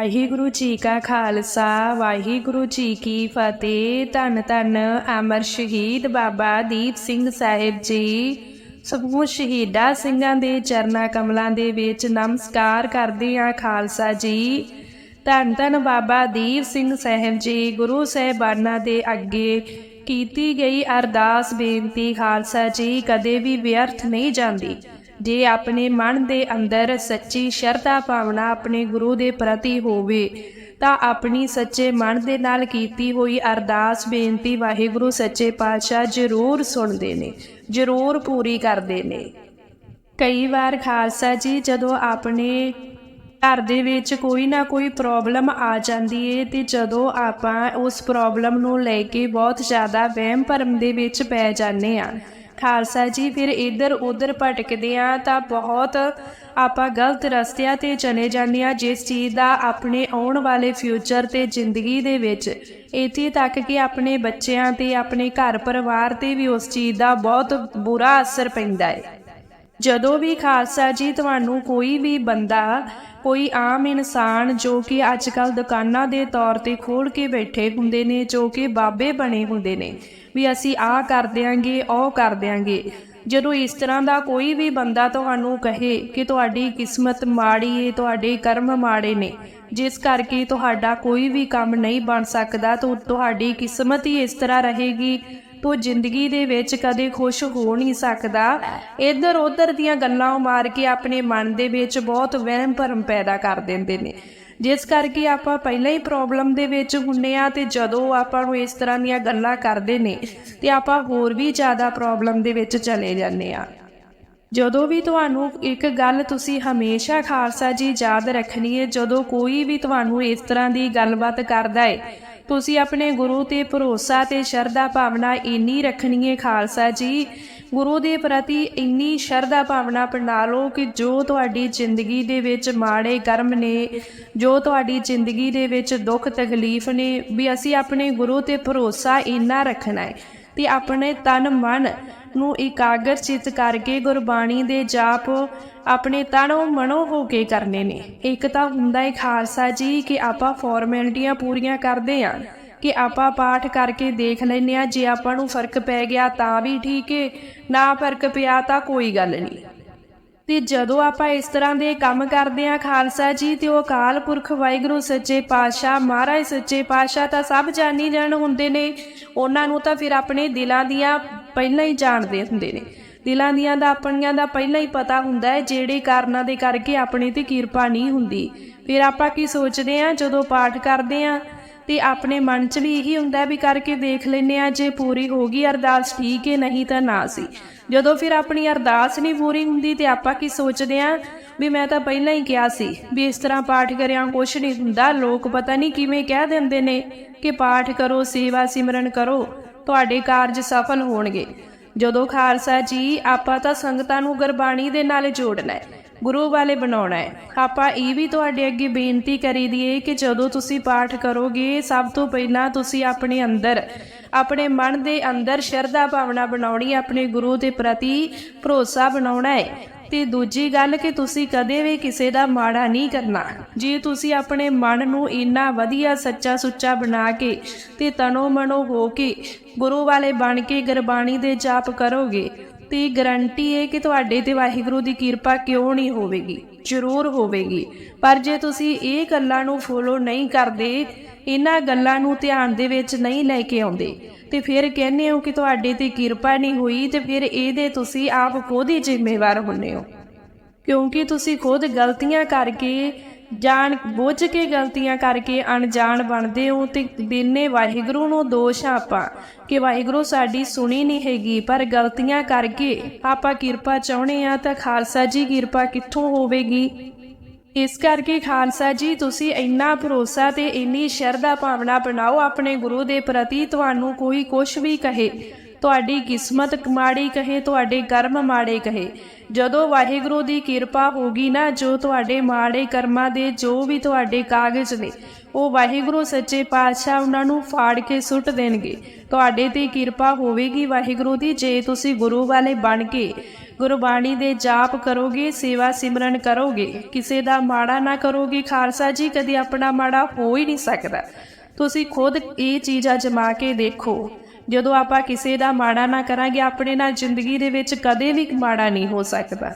ਵਾਹਿਗੁਰੂ ਜੀ ਕਾ ਖਾਲਸਾ, ਵਾਹਿਗੁਰੂ ਜੀ ਕੀ ਫਤਿਹ। ਧੰਨ ਧੰਨ ਅਮਰ ਸ਼ਹੀਦ ਬਾਬਾ ਦੀਪ ਸਿੰਘ ਸਾਹਿਬ ਜੀ। ਸਮੂਹ ਸ਼ਹੀਦਾਂ ਸਿੰਘਾਂ ਦੇ ਚਰਨਾ ਕਮਲਾਂ ਦੇ ਵਿੱਚ ਨਮਸਕਾਰ ਕਰਦੇ ਹਾਂ ਖਾਲਸਾ ਜੀ। ਧੰਨ ਧੰਨ ਬਾਬਾ ਦੀਪ ਸਿੰਘ ਸਾਹਿਬ ਜੀ, ਗੁਰੂ ਸਾਹਿਬਾਨਾਂ ਦੇ ਅੱਗੇ ਕੀਤੀ ਗਈ ਅਰਦਾਸ ਬੇਨਤੀ ਖਾਲਸਾ ਜੀ, ਕਦੇ ਵੀ ਵਿਅਰਥ ਨਹੀਂ ਜਾਂਦੀ। ਜੇ ਆਪਣੇ ਮਨ ਦੇ ਅੰਦਰ ਸੱਚੀ ਸ਼ਰਧਾ ਭਾਵਨਾ ਆਪਣੇ ਗੁਰੂ ਦੇ ਪ੍ਰਤੀ ਹੋਵੇ, ਤਾਂ ਆਪਣੀ ਸੱਚੇ ਮਨ ਦੇ ਨਾਲ ਕੀਤੀ ਹੋਈ ਅਰਦਾਸ ਬੇਨਤੀ ਵਾਹਿਗੁਰੂ ਸੱਚੇ ਪਾਤਸ਼ਾਹ ਜ਼ਰੂਰ ਸੁਣਦੇ ਨੇ, ਜ਼ਰੂਰ ਪੂਰੀ ਕਰਦੇ ਨੇ। ਕਈ ਵਾਰ ਖਾਲਸਾ ਜੀ, ਜਦੋਂ ਆਪਣੇ ਘਰ ਦੇ ਵਿੱਚ ਕੋਈ ਨਾ ਕੋਈ ਪ੍ਰੋਬਲਮ ਆ ਜਾਂਦੀ ਏ, ਤੇ ਜਦੋਂ ਆਪਾਂ ਉਸ ਪ੍ਰੋਬਲਮ ਨੂੰ ਲੈ ਕੇ ਬਹੁਤ ਜ਼ਿਆਦਾ ਵਹਿਮ ਭਰਮ ਦੇ ਵਿੱਚ ਪੈ ਜਾਂਦੇ ਆ ਖਾਲਸਾ ਜੀ, ਫਿਰ ਇੱਧਰ ਉੱਧਰ ਭਟਕਦੇ ਆ ਤਾਂ ਬਹੁਤ ਆਪਾਂ ਗਲਤ ਰਸਤਿਆਂ ਤੇ ਚਲੇ ਜਾਂਦੇ ਆ ਜਿਸ ਚੀਜ਼ ਦਾ ਆਪਣੇ ਆਉਣ ਵਾਲੇ ਫਿਊਚਰ ਤੇ ਜ਼ਿੰਦਗੀ ਦੇ ਵਿੱਚ ਇੱਥੇ ਤੱਕ ਕਿ ਆਪਣੇ ਬੱਚਿਆਂ ਤੇ, ਆਪਣੇ ਘਰ ਪਰਿਵਾਰ ਤੇ ਵੀ ਉਸ ਚੀਜ਼ ਦਾ ਬਹੁਤ ਬੁਰਾ ਅਸਰ ਪੈਂਦਾ ਹੈ। ਜਦੋਂ ਵੀ ਖਾਲਸਾ ਜੀ ਤੁਹਾਨੂੰ ਕੋਈ ਵੀ ਬੰਦਾ, ਕੋਈ ਆਮ ਇਨਸਾਨ ਜੋ ਕਿ ਅੱਜ ਕੱਲ ਦੁਕਾਨਾਂ ਦੇ ਤੌਰ ਤੇ ਖੋਲ ਕੇ ਬੈਠੇ ਹੁੰਦੇ ਨੇ, ਜੋ ਕਿ ਬਾਬੇ ਬਣੇ ਹੁੰਦੇ ਨੇ ਵੀ ਅਸੀਂ ਆਹ ਕਰ ਦਿਆਂਗੇ, ਉਹ ਕਰ ਦਿਆਂਗੇ। ਜਦੋਂ ਇਸ ਤਰ੍ਹਾਂ ਦਾ ਕੋਈ ਵੀ ਬੰਦਾ ਤੁਹਾਨੂੰ ਕਹੇ ਕਿ ਤੁਹਾਡੀ ਕਿਸਮਤ ਮਾੜੀ ਹੈ ਤੁਹਾਡੇ ਕਰਮ ਮਾੜੇ ਨੇ, ਜਿਸ ਕਰਕੇ ਤੁਹਾਡਾ ਕੋਈ ਵੀ ਕੰਮ ਨਹੀਂ ਬਣ ਸਕਦਾ, ਤਾਂ ਤੁਹਾਡੀ ਕਿਸਮਤ ਹੀ ਇਸ ਤਰ੍ਹਾਂ ਰਹੇਗੀ, ਤੋ ਜ਼ਿੰਦਗੀ ਦੇ ਵਿੱਚ ਕਦੇ ਖੁਸ਼ ਹੋ ਨਹੀਂ ਸਕਦਾ। ਇੱਧਰ ਉੱਧਰ ਦੀਆਂ ਗੱਲਾਂ ਮਾਰ ਕੇ ਆਪਣੇ ਮਨ ਦੇ ਵਿੱਚ ਬਹੁਤ ਵਹਿਮ ਭਰਮ ਪੈਦਾ ਕਰ ਦਿੰਦੇ ਨੇ। ਜਿਸ ਕਰਕੇ ਆਪਾਂ ਪਹਿਲਾਂ ਹੀ ਪ੍ਰੋਬਲਮ ਦੇ ਵਿੱਚ ਹੁੰਨੇ ਆ ਤੇ ਜਦੋਂ ਆਪਾਂ ਨੂੰ ਇਸ ਤਰ੍ਹਾਂ ਦੀਆਂ ਗੱਲਾਂ ਕਰਦੇ ਨੇ ਤੇ ਆਪਾਂ ਹੋਰ ਵੀ ਜ਼ਿਆਦਾ ਪ੍ਰੋਬਲਮ ਦੇ ਵਿੱਚ ਚਲੇ ਜਾਂਦੇ ਆ। ਜਦੋਂ ਵੀ ਤੁਹਾਨੂੰ ਇੱਕ ਗੱਲ ਤੁਸੀਂ ਹਮੇਸ਼ਾ ਖਾਲਸਾ ਜੀ ਯਾਦ ਰੱਖਣੀ ਹੈ ਜਦੋਂ ਕੋਈ ਵੀ ਤੁਹਾਨੂੰ ਇਸ ਤਰ੍ਹਾਂ ਦੀ ਗੱਲਬਾਤ ਕਰਦਾ ਹੈ ਤੁਸੀਂ ਆਪਣੇ ਗੁਰੂ ਤੇ ਭਰੋਸਾ ਤੇ ਸ਼ਰਧਾ ਭਾਵਨਾ ਇੰਨੀ ਰੱਖਣੀ ਹੈ ਖਾਲਸਾ ਜੀ। ਗੁਰੂ ਦੇ ਪ੍ਰਤੀ ਇੰਨੀ ਸ਼ਰਧਾ ਭਾਵਨਾ ਬਣਾ ਲਓ ਕਿ ਜੋ ਤੁਹਾਡੀ ਜ਼ਿੰਦਗੀ ਦੇ ਵਿੱਚ ਮਾੜੇ ਕਰਮ ਨੇ, ਜੋ ਤੁਹਾਡੀ ਜ਼ਿੰਦਗੀ ਦੇ ਵਿੱਚ ਦੁੱਖ ਤਕਲੀਫ ਨੇ, ਵੀ ਅਸੀਂ ਆਪਣੇ ਗੁਰੂ ਤੇ ਭਰੋਸਾ ਇੰਨਾ ਰੱਖਣਾ ਹੈ ਤੇ ਆਪਣੇ ਤਨ ਮਨ ਨੂੰ ਇਕਾਗਰ ਚਿਤ ਕਰਕੇ ਗੁਰਬਾਣੀ ਦੇ ਜਾਪ ਆਪਣੇ ਤਣੋ ਮਨੋ ਹੋ ਕੇ ਕਰਨੇ ਨੇ। ਇੱਕ ਤਾਂ ਹੁੰਦਾ ਹੈ ਖਾਲਸਾ ਜੀ ਕਿ ਆਪਾਂ ਫਾਰਮੈਲਿਟੀਆਂ ਪੂਰੀਆਂ ਕਰਦੇ ਆਂ, ਕਿ ਆਪਾਂ ਪਾਠ ਕਰਕੇ ਦੇਖ ਲੈਨੇ ਆ, ਜੇ ਆਪਾਂ ਨੂੰ ਫ਼ਰਕ ਪੈ ਗਿਆ ਤਾਂ ਵੀ ਠੀਕ ਏ, ਨਾ ਫ਼ਰਕ ਪਿਆ ਤਾਂ ਕੋਈ ਗੱਲ ਨਹੀਂ ਤੇ ਜਦੋਂ ਆਪਾਂ ਇਸ ਤਰ੍ਹਾਂ ਦੇ ਕੰਮ ਕਰਦੇ ਆ ਖਾਲਸਾ ਜੀ ਤੇ ਉਹ ਅਕਾਲ ਪੁਰਖ ਵਾਹਿਗੁਰੂ, ਸੱਚੇ ਪਾਤਸ਼ਾਹ, ਮਹਾਰਾਜ, ਸੱਚੇ ਪਾਤਸ਼ਾਹ ਤਾਂ ਸਭ ਜਾਣੀ ਜਾਣ ਹੁੰਦੇ ਨੇ। ਉਹਨਾਂ ਨੂੰ ਤਾਂ ਫਿਰ ਆਪਣੇ ਦਿਲਾਂ ਦੀਆਂ ਪਹਿਲਾਂ ਹੀ ਜਾਣਦੇ ਹੁੰਦੇ ਨੇ। ਦਿਲਾਂ ਦੀਆਂ ਦਾ ਆਪਣੀਆਂ ਦਾ ਪਹਿਲਾਂ ਹੀ ਪਤਾ ਹੁੰਦਾ ਹੈ, ਜਿਹੜੇ ਕਾਰਨਾਂ ਦੇ ਕਰਕੇ ਆਪਣੇ ਤੇ ਕਿਰਪਾ ਨਹੀਂ ਹੁੰਦੀ। ਫਿਰ ਆਪਾਂ ਕੀ ਸੋਚਦੇ ਆ ਜਦੋਂ ਪਾਠ ਕਰਦੇ ਆ ਤੇ ਆਪਣੇ ਮਨ 'ਚ ਵੀ ਇਹੀ ਹੁੰਦਾ ਵੀ ਕਰਕੇ ਦੇਖ ਲੈਨੇ ਆ ਜੇ ਪੂਰੀ ਹੋ ਗਈ, ਅਰਦਾਸ ਠੀਕ ਹੈ, ਨਹੀਂ ਤਾਂ ਨਾ ਸੀ। ਜਦੋਂ ਫਿਰ ਆਪਣੀ ਅਰਦਾਸ ਨਹੀਂ ਪੂਰੀ ਹੁੰਦੀ ਤੇ ਆਪਾਂ ਕੀ ਸੋਚਦੇ ਆ ਵੀ ਮੈਂ ਤਾਂ ਪਹਿਲਾਂ ਹੀ ਕਿਹਾ ਸੀ ਵੀ ਇਸ ਤਰ੍ਹਾਂ ਪਾਠ ਕਰਿਆ ਕੁਛ ਨਹੀਂ ਹੁੰਦਾ। ਲੋਕ ਪਤਾ ਨਹੀਂ ਕਿਵੇਂ ਕਹਿ ਦਿੰਦੇ ਨੇ ਕਿ ਪਾਠ ਕਰੋ, ਸੇਵਾ ਸਿਮਰਨ ਕਰੋ। ਤੁਹਾਡੇ ਕਾਰਜ ਸਫਲ ਹੋਣਗੇ। ਜਦੋਂ ਖਾਲਸਾ ਜੀ, ਆਪਾਂ ਤਾਂ ਸੰਗਤਾਂ ਨੂੰ ਗੁਰਬਾਣੀ ਦੇ ਨਾਲ ਜੋੜਨਾ ਹੈ, ਗੁਰੂ ਵਾਲੇ ਬਣਾਉਣਾ ਹੈ। ਆਪਾਂ ਇਹ ਵੀ ਤੁਹਾਡੇ ਅੱਗੇ ਬੇਨਤੀ ਕਰੀ ਦੀਏ ਕਿ ਜਦੋਂ ਤੁਸੀਂ ਪਾਠ ਕਰੋਗੇ, ਸਭ ਤੋਂ ਪਹਿਲਾਂ ਤੁਸੀਂ ਆਪਣੇ ਅੰਦਰ, ਆਪਣੇ ਮਨ ਦੇ ਅੰਦਰ ਸ਼ਰਧਾ ਭਾਵਨਾ ਬਣਾਉਣੀ, ਆਪਣੇ ਗੁਰੂ ਦੇ ਪ੍ਰਤੀ ਭਰੋਸਾ ਬਣਾਉਣਾ ਹੈ। ਤੇ ਦੂਜੀ ਗੱਲ ਕਿ ਤੁਸੀਂ ਕਦੇ ਵੀ ਕਿਸੇ ਦਾ ਮਾੜਾ ਨਹੀਂ ਕਰਨਾ। ਜੇ ਤੁਸੀਂ ਆਪਣੇ ਮਨ ਨੂੰ ਇੰਨਾ ਵਧੀਆ ਸੱਚਾ ਸੁੱਚਾ ਬਣਾ ਕੇ ਤੇ ਤਨੋ ਮਨੋ ਹੋ ਕੇ ਗੁਰੂ ਵਾਲੇ ਬਣ ਕੇ ਗੁਰਬਾਣੀ ਦੇ ਜਾਪ ਕਰੋਗੇ, ਤੇ ਗਰੰਟੀ ਹੈ ਕਿ ਤੁਹਾਡੇ ਤੇ ਵਾਹਿਗੁਰੂ ਦੀ ਕਿਰਪਾ ਕਿਉਂ ਨਹੀਂ ਹੋਵੇਗੀ? ਜ਼ਰੂਰ ਹੋਵੇਗੀ। ਪਰ ਜੇ ਤੁਸੀਂ ਇਹ ਗੱਲਾਂ ਨੂੰ ਫੋਲੋ ਨਹੀਂ ਕਰਦੇ, ਇਹਨਾਂ ਗੱਲਾਂ ਨੂੰ ਧਿਆਨ ਦੇ ਵਿੱਚ ਨਹੀਂ ਲੈ ਕੇ ਆਉਂਦੇ ਤੇ ਫਿਰ ਕਹਿੰਦੇ ਹੋ ਕਿ ਤੁਹਾਡੇ ਤੇ ਕਿਰਪਾ ਨਹੀਂ ਹੋਈ ਤੇ ਫਿਰ ਇਹਦੇ ਤੁਸੀਂ ਆਪ ਖੁਦ ਹੀ ਜ਼ਿੰਮੇਵਾਰ ਹੁੰਨੇ ਹੋ। ਕਿਉਂਕਿ ਤੁਸੀਂ ਖੁਦ ਗਲਤੀਆਂ ਕਰਕੇ, ਜਾਣ ਬੁੱਝ ਕੇ ਗਲਤੀਆਂ ਕਰਕੇ ਅਣਜਾਣ ਬਣਦੇ ਹੋ ਤੇ ਦਿਨੇ ਵਾਹਿਗੁਰੂ ਨੂੰ ਦੋਸ਼ ਆ ਆਪਾਂ ਕਿ ਵਾਹਿਗੁਰੂ ਸਾਡੀ ਸੁਣੀ ਨਹੀਂ ਹੈਗੀ। ਪਰ ਗਲਤੀਆਂ ਕਰਕੇ ਆਪਾਂ ਕਿਰਪਾ ਚਾਹੁੰਦੇ ਆ ਤਾਂ ਖਾਲਸਾ ਜੀ ਕਿਰਪਾ ਕਿੱਥੋਂ ਹੋਵੇਗੀ? ਇਸ ਕਰਕੇ ਖਾਲਸਾ ਜੀ, ਤੁਸੀਂ ਇੰਨਾ ਭਰੋਸਾ ਤੇ ਇੰਨੀ ਸ਼ਰਧਾ ਭਾਵਨਾ ਬਣਾਓ, ਆਪਣੇ ਗੁਰੂ ਦੇ ਪ੍ਰਤੀ ਤੁਹਾਨੂੰ ਕੋਈ ਕੁਝ ਵੀ ਕਹੇ। ਤੁਹਾਡੀ ਕਿਸਮਤ ਮਾੜੀ ਕਹੇ, ਤੁਹਾਡੇ ਕਰਮ ਮਾੜੇ ਕਹੇ। ਜਦੋਂ ਵਾਹਿਗੁਰੂ ਦੀ ਕਿਰਪਾ ਹੋਗੀ ਨਾ, ਜੋ ਤੁਹਾਡੇ ਮਾੜੇ ਕਰਮਾਂ ਦੇ, ਜੋ ਵੀ ਤੁਹਾਡੇ ਕਾਗਜ਼ ਨੇ, ਉਹ ਵਾਹਿਗੁਰੂ ਸੱਚੇ ਪਾਤਸ਼ਾਹ ਉਹਨਾਂ ਨੂੰ ਫਾੜ ਕੇ ਸੁੱਟ ਦੇਣਗੇ। ਤੁਹਾਡੇ ਤੇ ਕਿਰਪਾ ਹੋਵੇਗੀ ਵਾਹਿਗੁਰੂ ਦੀ, ਜੇ ਤੁਸੀਂ ਗੁਰੂ ਵਾਲੇ ਬਣ ਕੇ ਗੁਰਬਾਣੀ ਦੇ ਜਾਪ ਕਰੋਗੇ, ਸੇਵਾ ਸਿਮਰਨ ਕਰੋਗੇ, ਕਿਸੇ ਦਾ ਮਾੜਾ ਨਾ ਕਰੋਗੇ, ਖਾਲਸਾ ਜੀ ਕਦੇ ਆਪਣਾ ਮਾੜਾ ਹੋ ਹੀ ਨਹੀਂ ਸਕਦਾ। ਤੁਸੀਂ ਖੁਦ ਇਹ ਚੀਜ਼ ਅਜਮਾ ਕੇ ਦੇਖੋ, ਜਦੋਂ ਆਪਾਂ ਕਿਸੇ ਦਾ ਮਾੜਾ ਨਾ ਕਰਾਂਗੇ, ਆਪਣੇ ਨਾਲ ਜ਼ਿੰਦਗੀ ਦੇ ਵਿੱਚ ਕਦੇ ਵੀ ਮਾੜਾ ਨਹੀਂ ਹੋ ਸਕਦਾ।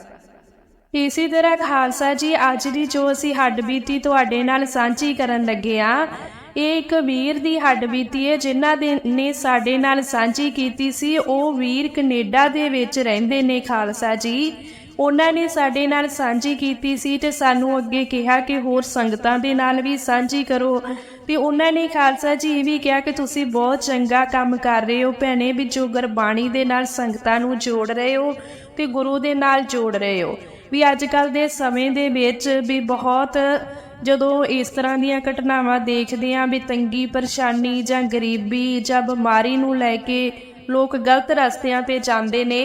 ਇਸੇ ਤਰ੍ਹਾਂ ਖਾਲਸਾ ਜੀ, ਅੱਜ ਦੀ ਜੋ ਅਸੀਂ ਹੱਡਬੀਤੀ ਤੁਹਾਡੇ ਨਾਲ ਸਾਂਝੀ ਕਰਨ ਲੱਗੇ ਆ ਇਹ ਇੱਕ ਵੀਰ ਦੀ ਹੱਡ ਬੀਤੀ ਹੈ, ਜਿਨ੍ਹਾਂ ਦੇ ਨੇ ਸਾਡੇ ਨਾਲ ਸਾਂਝੀ ਕੀਤੀ ਸੀ। ਉਹ ਵੀਰ ਕੈਨੇਡਾ ਦੇ ਵਿੱਚ ਰਹਿੰਦੇ ਨੇ, ਖਾਲਸਾ ਜੀ। ਉਹਨਾਂ ਨੇ ਸਾਡੇ ਨਾਲ ਸਾਂਝੀ ਕੀਤੀ ਸੀ ਤੇ ਸਾਨੂੰ ਅੱਗੇ ਕਿਹਾ ਕਿ ਹੋਰ ਸੰਗਤਾਂ ਦੇ ਨਾਲ ਵੀ ਸਾਂਝੀ ਕਰੋ। ਤੇ ਉਹਨਾਂ ਨੇ ਖਾਲਸਾ ਜੀ ਇਹ ਵੀ ਕਿਹਾ ਕਿ ਤੁਸੀਂ ਬਹੁਤ ਚੰਗਾ ਕੰਮ ਕਰ ਰਹੇ ਹੋ, ਭੈਣੇ, ਵੀ ਜੋ ਗੁਰਬਾਣੀ ਦੇ ਨਾਲ ਸੰਗਤਾਂ ਨੂੰ ਜੋੜ ਰਹੇ ਹੋ ਤੇ ਗੁਰੂ ਦੇ ਨਾਲ ਜੋੜ ਰਹੇ ਹੋ। ਵੀ ਅੱਜ ਕੱਲ ਦੇ ਸਮੇਂ ਦੇ ਵਿੱਚ ਵੀ ਬਹੁਤ ਜਦੋਂ ਇਸ ਤਰ੍ਹਾਂ ਦੀਆਂ ਘਟਨਾਵਾਂ ਦੇਖਦੇ ਆਂ ਵੀ ਤੰਗੀ, ਪਰੇਸ਼ਾਨੀ ਜਾਂ ਗਰੀਬੀ ਜਾਂ ਬਿਮਾਰੀ ਨੂੰ ਲੈ ਕੇ ਲੋਕ ਗਲਤ ਰਸਤਿਆਂ ਤੇ ਜਾਂਦੇ ਨੇ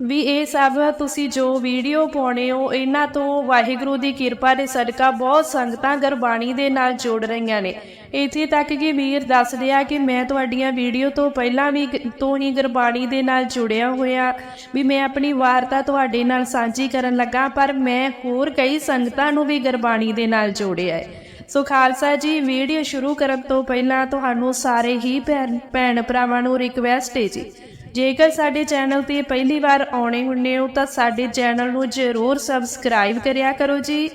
ਵੀ ਇਹ ਸਭ ਤੁਸੀਂ ਜੋ ਵੀਡੀਓ ਪਾਉਣੇ ਹੋ, ਇਹਨਾਂ ਤੋਂ ਵਾਹਿਗੁਰੂ ਦੀ ਕਿਰਪਾ ਦੇ ਸਦਕਾ ਬਹੁਤ ਸੰਗਤਾਂ ਗੁਰਬਾਣੀ ਦੇ ਨਾਲ ਜੁੜ ਰਹੀਆਂ ਨੇ। ਇੱਥੇ ਤੱਕ ਕਿ ਵੀਰ ਦੱਸਦੇ ਆ ਕਿ ਮੈਂ ਤੁਹਾਡੀਆਂ ਵੀਡੀਓ ਤੋਂ ਪਹਿਲਾਂ ਵੀ ਤੋਂ ਹੀ ਗੁਰਬਾਣੀ ਦੇ ਨਾਲ ਜੁੜਿਆ ਹੋਇਆ। ਵੀ ਮੈਂ ਆਪਣੀ ਵਾਰਤਾ ਤੁਹਾਡੇ ਨਾਲ ਸਾਂਝੀ ਕਰਨ ਲੱਗਾ, ਪਰ ਮੈਂ ਹੋਰ ਕਈ ਸੰਗਤਾਂ ਨੂੰ ਵੀ ਗੁਰਬਾਣੀ ਦੇ ਨਾਲ ਜੋੜਿਆ ਹੈ। ਸੋ ਖਾਲਸਾ ਜੀ, ਵੀਡੀਓ ਸ਼ੁਰੂ ਕਰਨ ਤੋਂ ਪਹਿਲਾਂ ਤੁਹਾਨੂੰ ਸਾਰੇ ਹੀ ਭੈਣ ਭੈਣ ਭਰਾਵਾਂ ਨੂੰ ਰਿਕਵੈਸਟ ਹੈ ਜੀ। ਜੇਕਰ ਸਾਡੇ ਚੈਨਲ ਤੇ ਪਹਿਲੀ ਵਾਰ ਆਉਣੇ ਹੁੰਨੇ ਹੋ ਤਾਂ ਸਾਡੇ ਚੈਨਲ ਨੂੰ ਜ਼ਰੂਰ ਸਬਸਕ੍ਰਾਈਬ ਕਰਿਆ ਕਰੋ ਜੀ।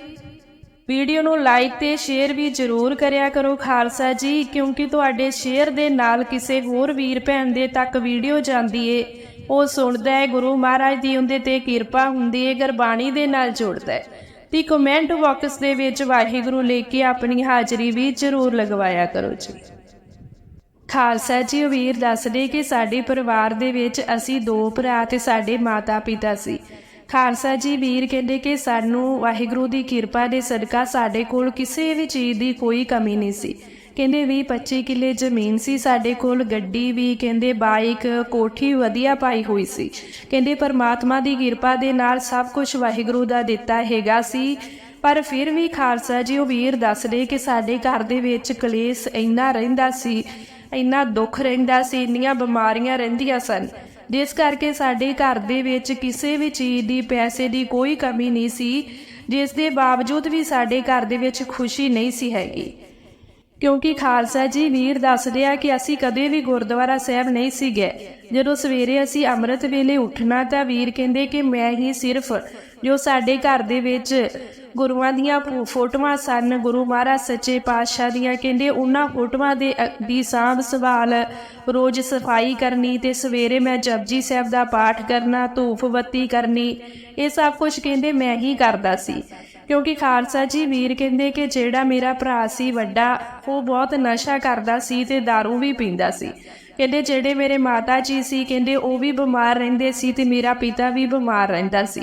ਵੀਡੀਓ ਨੂੰ ਲਾਈਕ ਤੇ ਸ਼ੇਅਰ ਵੀ ਜ਼ਰੂਰ ਕਰਿਆ ਕਰੋ ਖਾਲਸਾ ਜੀ, ਕਿਉਂਕਿ ਤੁਹਾਡੇ ਸ਼ੇਅਰ ਦੇ ਨਾਲ ਕਿਸੇ ਹੋਰ ਵੀਰ ਭੈਣ ਦੇ ਤੱਕ ਵੀਡੀਓ ਜਾਂਦੀ ਏ। ਉਹ ਸੁਣਦਾ ਹੈ ਗੁਰੂ ਮਹਾਰਾਜ ਦੀ ਉਹਦੇ ਤੇ ਕਿਰਪਾ ਹੁੰਦੀ ਏ, ਗੁਰਬਾਣੀ ਦੇ ਨਾਲ ਜੁੜਦਾ ਹੈ ਤੇ ਕਮੈਂਟ ਬਾਕਸ ਦੇ ਵਿੱਚ ਵਾਹਿਗੁਰੂ ਲੈ ਕੇ ਆਪਣੀ ਹਾਜ਼ਰੀ ਵੀ ਜ਼ਰੂਰ ਲਗਵਾਇਆ ਕਰੋ ਜੀ। ਖਾਲਸਾ ਜੀ ਉਹ ਵੀਰ ਦੱਸਦੇ ਕਿ ਸਾਡੇ ਪਰਿਵਾਰ ਦੇ ਵਿੱਚ ਅਸੀਂ ਦੋ ਭਰਾ ਤੇ ਸਾਡੇ ਮਾਤਾ ਪਿਤਾ ਸੀ। ਖਾਲਸਾ ਜੀ ਵੀਰ ਕਹਿੰਦੇ ਕਿ ਸਾਨੂੰ ਵਾਹਿਗੁਰੂ ਦੀ ਕਿਰਪਾ ਦੇ ਸਦਕਾ ਸਾਡੇ ਕੋਲ ਕਿਸੇ ਵੀ ਚੀਜ਼ ਦੀ ਕੋਈ ਕਮੀ ਨਹੀਂ ਸੀ। ਕਹਿੰਦੇ ਵੀ 25 ਕਿੱਲੇ ਜ਼ਮੀਨ ਸੀ, ਸਾਡੇ ਕੋਲ ਗੱਡੀ ਵੀ, ਕਹਿੰਦੇ ਬਾਈਕ, ਕੋਠੀ ਵਧੀਆ ਪਾਈ ਹੋਈ ਸੀ। ਕਹਿੰਦੇ ਪਰਮਾਤਮਾ ਦੀ ਕਿਰਪਾ ਦੇ ਨਾਲ ਸਭ ਕੁਝ ਵਾਹਿਗੁਰੂ ਦਾ ਦਿੱਤਾ ਹੈਗਾ ਸੀ। ਪਰ ਫਿਰ ਵੀ ਖਾਲਸਾ ਜੀ ਉਹ ਵੀਰ ਦੱਸਦੇ ਕਿ ਸਾਡੇ ਘਰ ਦੇ ਵਿੱਚ ਕਲੇਸ਼ ਇੰਨਾ ਰਹਿੰਦਾ ਸੀ ਇੰਨਾ ਦੁੱਖ ਰਹਿੰਦਾ ਸੀ, ਇੰਨੀਆਂ ਬਿਮਾਰੀਆਂ ਰਹਿੰਦੀਆਂ ਸਨ। ਜਿਸ ਕਰਕੇ ਸਾਡੇ ਘਰ ਦੇ ਵਿੱਚ ਕਿਸੇ ਵੀ ਚੀਜ਼ ਦੀ, ਪੈਸੇ ਦੀ ਕੋਈ ਕਮੀ ਨਹੀਂ ਸੀ, ਜਿਸ ਦੇ ਬਾਵਜੂਦ ਵੀ ਸਾਡੇ ਘਰ ਦੇ ਵਿੱਚ ਖੁਸ਼ੀ ਨਹੀਂ ਸੀ ਹੈਗੀ। ਕਿਉਂਕਿ ਖਾਲਸਾ ਜੀ ਵੀਰ ਦੱਸਦੇ ਆ ਕਿ ਅਸੀਂ ਕਦੇ ਵੀ ਗੁਰਦੁਆਰਾ ਸਾਹਿਬ ਨਹੀਂ ਸੀ ਗਏ ਜਦੋਂ ਸਵੇਰੇ ਅਸੀਂ ਅੰਮ੍ਰਿਤ ਵੇਲੇ ਉੱਠਣਾ ਤਾਂ ਵੀਰ ਕਹਿੰਦੇ ਕਿ ਮੈਂ ਹੀ ਸਿਰਫ ਜੋ ਸਾਡੇ ਘਰ ਦੇ ਵਿੱਚ ਗੁਰੂਆਂ ਦੀਆਂ ਫੋ- ਫੋਟੋਆਂ ਸਨ, ਗੁਰੂ ਮਹਾਰਾਜ ਸੱਚੇ ਪਾਤਸ਼ਾਹ ਦੀਆਂ, ਕਹਿੰਦੇ ਉਹਨਾਂ ਫੋਟੋਆਂ ਦੇ, ਅ- ਦੀ ਸਾਂਭ ਸੰਭਾਲ ਰੋਜ਼ ਸਫ਼ਾਈ ਕਰਨੀ ਤੇ ਸਵੇਰੇ ਮੈਂ ਜਪਜੀ ਸਾਹਿਬ ਦਾ ਪਾਠ ਕਰਨਾ, ਧੂਫ ਬੱਤੀ ਕਰਨੀ, ਇਹ ਸਭ ਕੁਝ ਕਹਿੰਦੇ ਮੈਂ ਹੀ ਕਰਦਾ ਸੀ। ਕਿਉਂਕਿ ਖਾਲਸਾ ਜੀ ਵੀਰ ਕਹਿੰਦੇ ਕਿ ਜਿਹੜਾ ਮੇਰਾ ਭਰਾ ਸੀ ਵੱਡਾ, ਉਹ ਬਹੁਤ ਨਸ਼ਾ ਕਰਦਾ ਸੀ ਤੇ दारू ਵੀ ਪੀਂਦਾ ਸੀ। ਕਹਿੰਦੇ ਜਿਹੜੇ ਮੇਰੇ ਮਾਤਾ ਜੀ ਸੀ, ਕਹਿੰਦੇ ਉਹ ਵੀ ਬਿਮਾਰ ਰਹਿੰਦੇ ਸੀ ਤੇ ਮੇਰਾ ਪਿਤਾ ਵੀ ਬਿਮਾਰ ਰਹਿੰਦਾ ਸੀ।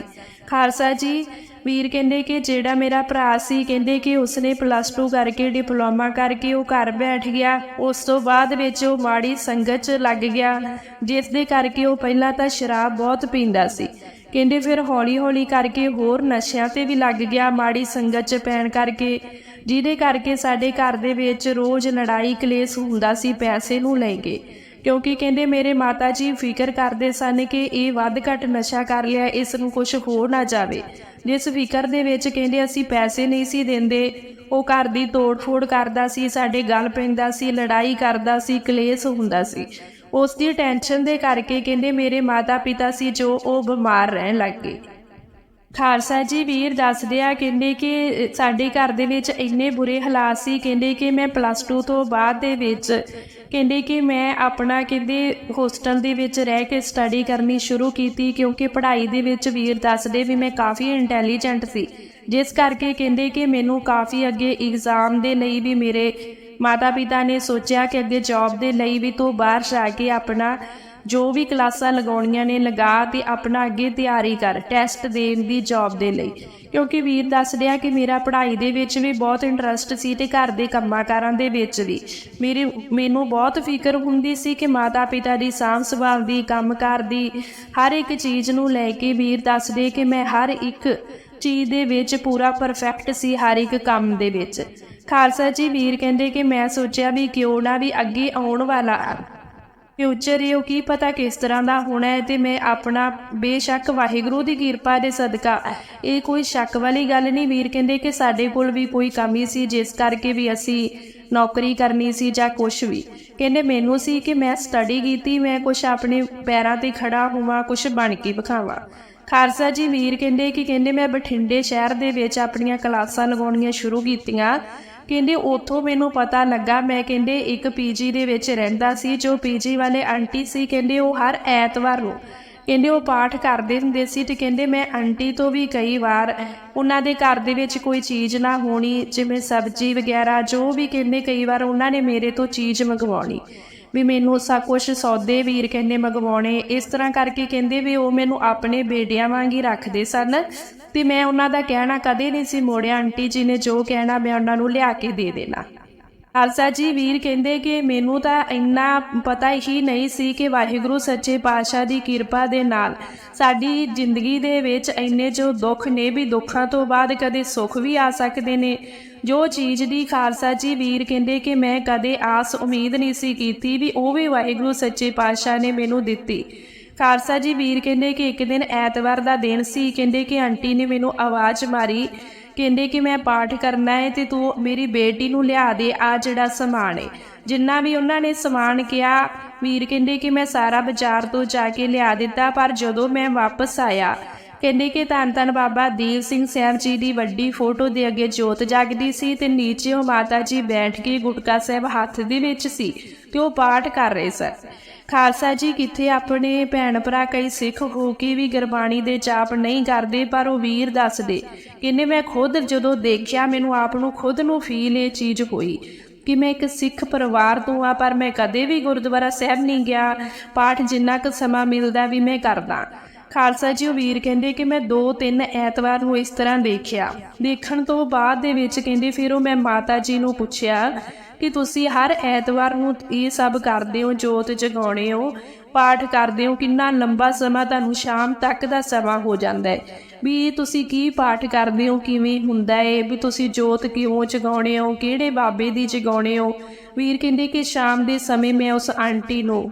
ਖਾਲਸਾ ਜੀ, ਵੀਰ ਕਹਿੰਦੇ ਕਿ ਜਿਹੜਾ ਮੇਰਾ ਭਰਾ ਸੀ, ਕਹਿੰਦੇ ਕਿ ਉਸਨੇ ਪਲੱਸ 2 ਕਰਕੇ ਡਿਪਲੋਮਾ ਕਰਕੇ ਉਹ ਘਰ ਬੈਠ ਗਿਆ। ਉਸ ਤੋਂ ਬਾਅਦ ਵਿੱਚ ਉਹ ਮਾੜੀ ਸੰਗਤ 'ਚ ਲੱਗ ਗਿਆ। ਜਿਸ ਦੇ ਕਰਕੇ ਉਹ ਪਹਿਲਾਂ ਤਾਂ ਸ਼ਰਾਬ ਬਹੁਤ ਪੀਂਦਾ ਸੀ। ਕਹਿੰਦੇ ਫਿਰ ਹੌਲੀ-ਹੌਲੀ ਕਰਕੇ ਹੋਰ ਨਸ਼ਿਆਂ ਤੇ ਵੀ ਲੱਗ ਗਿਆ, ਮਾੜੀ ਸੰਗਤ 'ਚ ਪੈਣ ਕਰਕੇ। ਜਿਹਦੇ ਕਰਕੇ ਸਾਡੇ ਘਰ ਦੇ ਵਿੱਚ ਰੋਜ਼ ਲੜਾਈ ਕਲੇਸ਼ ਹੁੰਦਾ ਸੀ, ਪੈਸੇ ਨੂੰ ਲੈ ਕੇ। ਕਿਉਂਕਿ ਕਹਿੰਦੇ ਮੇਰੇ ਮਾਤਾ ਜੀ ਫਿਕਰ ਕਰਦੇ ਸਨ ਕਿ ਇਹ ਵੱਧ ਘੱਟ ਨਸ਼ਾ ਕਰ ਲਿਆ, ਇਸ ਨੂੰ ਕੁਝ ਹੋ ਨਾ ਜਾਵੇ। ਜਿਸ ਫਿਕਰ ਦੇ ਵਿੱਚ ਕਹਿੰਦੇ ਅਸੀਂ ਪੈਸੇ ਨਹੀਂ ਸੀ ਦਿੰਦੇ, ਉਹ ਘਰ ਦੀ ਤੋੜ-ਫੋੜ ਕਰਦਾ ਸੀ, ਸਾਡੇ ਗੱਲ ਪੈਂਦਾ ਸੀ, ਲੜਾਈ ਕਰਦਾ ਸੀ, ਕਲੇਸ਼ ਹੁੰਦਾ ਸੀ। ਉਸ ਦੀ ਟੈਨਸ਼ਨ ਦੇ ਕਰਕੇ ਕਹਿੰਦੇ ਮੇਰੇ ਮਾਤਾ-ਪਿਤਾ ਸੀ ਜੋ ਉਹ ਬਿਮਾਰ ਰਹਿਣ ਲੱਗ ਗਏ। ਖਾਲਸਾ ਜੀ ਵੀਰ ਦੱਸਦੇ ਆ, ਕਹਿੰਦੇ ਕਿ ਸਾਡੇ ਘਰ ਦੇ ਵਿੱਚ ਇੰਨੇ ਬੁਰੇ ਹਾਲਾਤ ਸੀ, ਕਹਿੰਦੇ ਕਿ ਮੈਂ ਪਲੱਸ 2 ਤੋਂ ਬਾਅਦ ਦੇ ਵਿੱਚ, ਕਹਿੰਦੇ ਕਿ ਮੈਂ ਆਪਣਾ, ਕਹਿੰਦੇ ਹੋਸਟਲ ਦੇ ਵਿੱਚ ਰਹਿ ਕੇ ਸਟੱਡੀ ਕਰਨੀ ਸ਼ੁਰੂ ਕੀਤੀ, ਕਿਉਂਕਿ ਪੜ੍ਹਾਈ ਦੇ ਵਿੱਚ ਵੀਰ ਦੱਸਦੇ ਵੀ ਮੈਂ ਕਾਫੀ ਇੰਟੈਲੀਜੈਂਟ ਸੀ। ਜਿਸ ਕਰਕੇ ਕਹਿੰਦੇ ਕਿ ਮੈਨੂੰ ਕਾਫੀ ਅੱਗੇ ਐਗਜ਼ਾਮ ਦੇ ਲਈ ਵੀ ਮੇਰੇ ਮਾਤਾ ਪਿਤਾ ਨੇ ਸੋਚਿਆ ਕਿ ਅੱਗੇ ਜੌਬ ਦੇ ਲਈ ਵੀ ਤੂੰ ਬਾਹਰ ਜਾ ਕੇ ਆਪਣਾ ਜੋ ਵੀ ਕਲਾਸਾਂ ਲਗਾਉਣੀਆਂ ਨੇ, ਲਗਾ ਤੇ ਆਪਣਾ ਅੱਗੇ ਤਿਆਰੀ ਕਰ ਟੈਸਟ ਦੇਣ ਦੀ ਜੌਬ ਦੇ ਲਈ। ਕਿਉਂਕਿ ਵੀਰ ਦੱਸ ਰਿਹਾ ਕਿ ਮੇਰਾ ਪੜ੍ਹਾਈ ਦੇ ਵਿੱਚ ਵੀ ਬਹੁਤ ਇੰਟਰਸਟ ਸੀ ਤੇ ਘਰ ਦੇ ਕੰਮਾਂ ਕਾਰਾਂ ਦੇ ਵਿੱਚ ਵੀ। ਮੇਰੀ, ਮੈਨੂੰ ਬਹੁਤ ਫਿਕਰ ਹੁੰਦੀ ਸੀ ਕਿ ਮਾਤਾ ਪਿਤਾ ਦੀ ਸਾਂਭ ਸੰਭਾਲ ਦੀ, ਕੰਮਕਾਰ ਦੀ, ਹਰ ਇੱਕ ਚੀਜ਼ ਨੂੰ ਲੈ ਕੇ ਵੀਰ ਦੱਸਦੇ ਕਿ ਮੈਂ ਹਰ ਇੱਕ ਚੀਜ਼ ਦੇ ਵਿੱਚ ਪੂਰਾ ਪਰਫੈਕਟ ਸੀ, ਹਰ ਇੱਕ ਕੰਮ ਦੇ ਵਿੱਚ। ਖਾਲਸਾ ਜੀ ਵੀਰ ਕਹਿੰਦੇ ਕਿ ਮੈਂ ਸੋਚਿਆ ਵੀ ਕਿਉਂ ਨਾ ਵੀ ਅੱਗੇ ਆਉਣ ਵਾਲਾ ਫਿਊਚਰ ਇਹ ਉਹ ਕੀ ਪਤਾ ਕਿਸ ਤਰ੍ਹਾਂ ਦਾ ਹੋਣਾ ਹੈ ਤੇ ਮੈਂ ਆਪਣਾ ਬੇਸ਼ੱਕ ਵਾਹਿਗੁਰੂ ਦੀ ਕਿਰਪਾ ਦੇ ਸਦਕਾ। ਇਹ ਕੋਈ ਸ਼ੱਕ ਵਾਲੀ ਗੱਲ ਨਹੀਂ। ਵੀਰ ਕਹਿੰਦੇ ਕਿ ਸਾਡੇ ਕੋਲ ਵੀ ਕੋਈ ਕਮੀ ਸੀ, ਜਿਸ ਕਰਕੇ ਵੀ ਅਸੀਂ ਨੌਕਰੀ ਕਰਨੀ ਸੀ ਜਾਂ ਕੁਝ ਵੀ। ਕਹਿੰਦੇ ਮੈਨੂੰ ਸੀ ਕਿ ਮੈਂ ਸਟੱਡੀ ਕੀਤੀ, ਮੈਂ ਕੁਝ ਆਪਣੇ ਪੈਰਾਂ ਤੇ ਖੜਾ ਹੋਵਾਂ ਕੁਝ ਬਣ ਕੇ ਵਿਖਾਵਾਂ। ਖਾਲਸਾ ਜੀ ਵੀਰ ਕਹਿੰਦੇ ਕਿ ਕਹਿੰਦੇ ਮੈਂ ਬਠਿੰਡੇ ਸ਼ਹਿਰ ਦੇ ਵਿੱਚ ਆਪਣੀਆਂ ਕਲਾਸਾਂ ਲਗਾਉਣੀਆਂ ਸ਼ੁਰੂ ਕੀਤੀਆਂ। ਕਹਿੰਦੇ ਉੱਥੋਂ ਮੈਨੂੰ ਪਤਾ ਲੱਗਾ, ਮੈਂ ਕਹਿੰਦੇ ਇੱਕ ਪੀਜੀ ਦੇ ਵਿੱਚ ਰਹਿੰਦਾ ਸੀ, ਜੋ ਪੀਜੀ ਵਾਲੇ ਆਂਟੀ ਸੀ, ਕਹਿੰਦੇ ਉਹ ਹਰ ਐਤਵਾਰ ਨੂੰ ਕਹਿੰਦੇ ਉਹ ਪਾਠ ਕਰਦੇ ਹੁੰਦੇ ਸੀ ਤੇ ਕਹਿੰਦੇ ਮੈਂ ਆਂਟੀ ਤੋਂ ਵੀ ਕਈ ਵਾਰ ਉਹਨਾਂ ਦੇ ਘਰ ਦੇ ਵਿੱਚ ਕੋਈ ਚੀਜ਼ ਨਾ ਹੋਣੀ, ਜਿਵੇਂ ਸਬਜ਼ੀ ਵਗੈਰਾ, ਜੋ ਵੀ ਕਹਿੰਦੇ ਕਈ ਵਾਰ ਉਹਨਾਂ ਨੇ ਮੇਰੇ ਤੋਂ ਚੀਜ਼ ਮੰਗਵਾਉਣੀ। ਵੀ ਮੈਨੂੰ ਸਭ ਕੁਝ ਸੌਦੇ ਵੀਰ ਕਹਿੰਦੇ ਮੰਗਵਾਉਣੇ। ਇਸ ਤਰ੍ਹਾਂ ਕਰਕੇ ਕਹਿੰਦੇ ਵੀ ਉਹ ਮੈਨੂੰ ਆਪਣੇ ਬੇਟਿਆਂ ਵਾਂਗ ਹੀ ਰੱਖਦੇ ਸਨ। ਤੇ ਮੈਂ ਉਹਨਾਂ ਦਾ ਕਹਿਣਾ ਕਦੇ ਨਹੀਂ ਸੀ ਮੋੜਿਆ। ਆਂਟੀ ਜੀ ਨੇ ਜੋ ਕਹਿਣਾ ਮੈਂ ਉਹਨਾਂ ਨੂੰ ਲਿਆ ਕੇ ਦੇ ਦੇਣਾ। ਖਾਲਸਾ ਜੀ ਵੀਰ ਕਹਿੰਦੇ ਕਿ ਮੈਨੂੰ ਤਾਂ ਇੰਨਾ ਪਤਾ ਹੀ ਨਹੀਂ ਸੀ ਕਿ ਵਾਹਿਗੁਰੂ ਸੱਚੇ ਪਾਤਸ਼ਾਹ ਦੀ ਕਿਰਪਾ ਦੇ ਨਾਲ ਸਾਡੀ ਜ਼ਿੰਦਗੀ ਦੇ ਵਿੱਚ ਇੰਨੇ ਜੋ ਦੁੱਖ ਨੇ ਵੀ ਦੁੱਖਾਂ ਤੋਂ ਬਾਅਦ ਕਦੇ ਸੁੱਖ ਵੀ ਆ ਸਕਦੇ ਨੇ। ਜੋ ਚੀਜ਼ ਦੀ ਖਾਲਸਾ ਜੀ ਵੀਰ ਕਹਿੰਦੇ ਕਿ ਮੈਂ ਕਦੇ ਆਸ ਉਮੀਦ ਨਹੀਂ ਸੀ ਕੀਤੀ ਵੀ ਉਹ ਵੀ ਵਾਹਿਗੁਰੂ ਸੱਚੇ ਪਾਤਸ਼ਾਹ ਨੇ ਮੈਨੂੰ ਦਿੱਤੀ। ਖਾਲਸਾ ਜੀ ਵੀਰ ਕਹਿੰਦੇ ਕਿ ਇੱਕ ਦਿਨ ਐਤਵਾਰ ਦਾ ਦਿਨ ਸੀ, ਕਹਿੰਦੇ ਕਿ ਆਂਟੀ ਨੇ ਮੈਨੂੰ ਆਵਾਜ਼ ਮਾਰੀ, ਕਹਿੰਦੇ ਕਿ ਮੈਂ ਪਾਠ ਕਰਨਾ ਹੈ ਤੇ ਤੂੰ ਮੇਰੀ ਬੇਟੀ ਨੂੰ ਲਿਆ ਦੇ, ਆ ਜਿਹੜਾ ਸਮਾਨ ਹੈ ਜਿੰਨਾ ਵੀ ਉਹਨਾਂ ਨੇ ਸਮਾਨ ਕਿਹਾ, ਵੀਰ ਕਹਿੰਦੇ ਕਿ ਮੈਂ ਸਾਰਾ ਬਾਜ਼ਾਰ ਤੋਂ ਜਾ ਕੇ ਲਿਆ ਦਿੱਤਾ, ਪਰ ਜਦੋਂ ਮੈਂ ਵਾਪਸ ਆਇਆ ਕਹਿੰਦੇ ਕਿ ਧੰਨ ਧੰਨ ਬਾਬਾ ਦੀਪ ਸਿੰਘ ਸਾਹਿਬ ਜੀ ਦੀ ਵੱਡੀ ਫੋਟੋ ਦੇ ਅੱਗੇ ਜੋਤ ਜਗਦੀ ਸੀ ਤੇ ਨੀਚੇ ਉਹ ਮਾਤਾ ਜੀ ਬੈਠ ਕੇ ਗੁਟਕਾ ਸਾਹਿਬ ਹੱਥ ਦੇ ਵਿੱਚ ਸੀ ਤੇ ਉਹ ਪਾਠ ਕਰ ਰਹੇ ਸਨ। ਖਾਲਸਾ ਜੀ ਕਿੱਥੇ ਆਪਣੇ ਭੈਣ ਭਰਾ ਕਈ ਸਿੱਖ ਹੋ ਕੇ ਵੀ ਗੁਰਬਾਣੀ ਦੇ ਜਾਪ ਨਹੀਂ ਕਰਦੇ, ਪਰ ਉਹ ਵੀਰ ਦੱਸਦੇ, ਕਹਿੰਦੇ ਮੈਂ ਖੁਦ ਜਦੋਂ ਦੇਖਿਆ ਮੈਨੂੰ ਆਪ ਨੂੰ ਖੁਦ ਨੂੰ ਫੀਲ ਇਹ ਚੀਜ਼ ਹੋਈ ਕਿ ਮੈਂ ਇੱਕ ਸਿੱਖ ਪਰਿਵਾਰ ਤੋਂ ਆ, ਪਰ ਮੈਂ ਕਦੇ ਵੀ ਗੁਰਦੁਆਰਾ ਸਾਹਿਬ ਨਹੀਂ ਗਿਆ। ਪਾਠ ਜਿੰਨਾ ਕੁ ਸਮਾਂ ਮਿਲਦਾ ਵੀ ਮੈਂ ਕਰਦਾ। ਖਾਲਸਾ ਜੀ ਉਹ ਵੀਰ ਕਹਿੰਦੇ ਕਿ ਮੈਂ ਦੋ ਤਿੰਨ ਐਤਵਾਰ ਨੂੰ ਇਸ ਤਰ੍ਹਾਂ ਦੇਖਿਆ। ਦੇਖਣ ਤੋਂ ਬਾਅਦ ਦੇ ਵਿੱਚ ਕਹਿੰਦੇ ਫਿਰ ਉਹ ਮੈਂ ਮਾਤਾ ਜੀ ਨੂੰ ਪੁੱਛਿਆ ਕਿ ਤੁਸੀਂ ਹਰ ਐਤਵਾਰ ਨੂੰ ਇਹ ਸਭ ਕਰਦੇ ਹੋ, ਜੋਤ ਜਗਾਉਣੇ ਹੋ? ਪਾਠ ਕਰਦੇ ਹੋ? ਕਿੰਨਾ ਲੰਬਾ ਸਮਾਂ ਤੁਹਾਨੂੰ ਸ਼ਾਮ ਤੱਕ ਦਾ ਸਮਾਂ ਹੋ ਜਾਂਦਾ ਹੈ? ਵੀ ਤੁਸੀਂ ਕੀ ਪਾਠ ਕਰਦੇ ਹੋ? ਕਿਵੇਂ ਹੁੰਦਾ ਹੈ? ਵੀ ਤੁਸੀਂ ਜੋਤ ਕਿਉਂ ਜਗਾਉਣੇ ਹੋ? ਕਿਹੜੇ ਬਾਬੇ ਦੀ ਜਗਾਉਣੇ ਹੋ? ਵੀਰ ਕਹਿੰਦੇ ਕਿ ਸ਼ਾਮ ਦੇ ਸਮੇਂ ਮੈਂ ਉਸ ਆਂਟੀ ਨੂੰ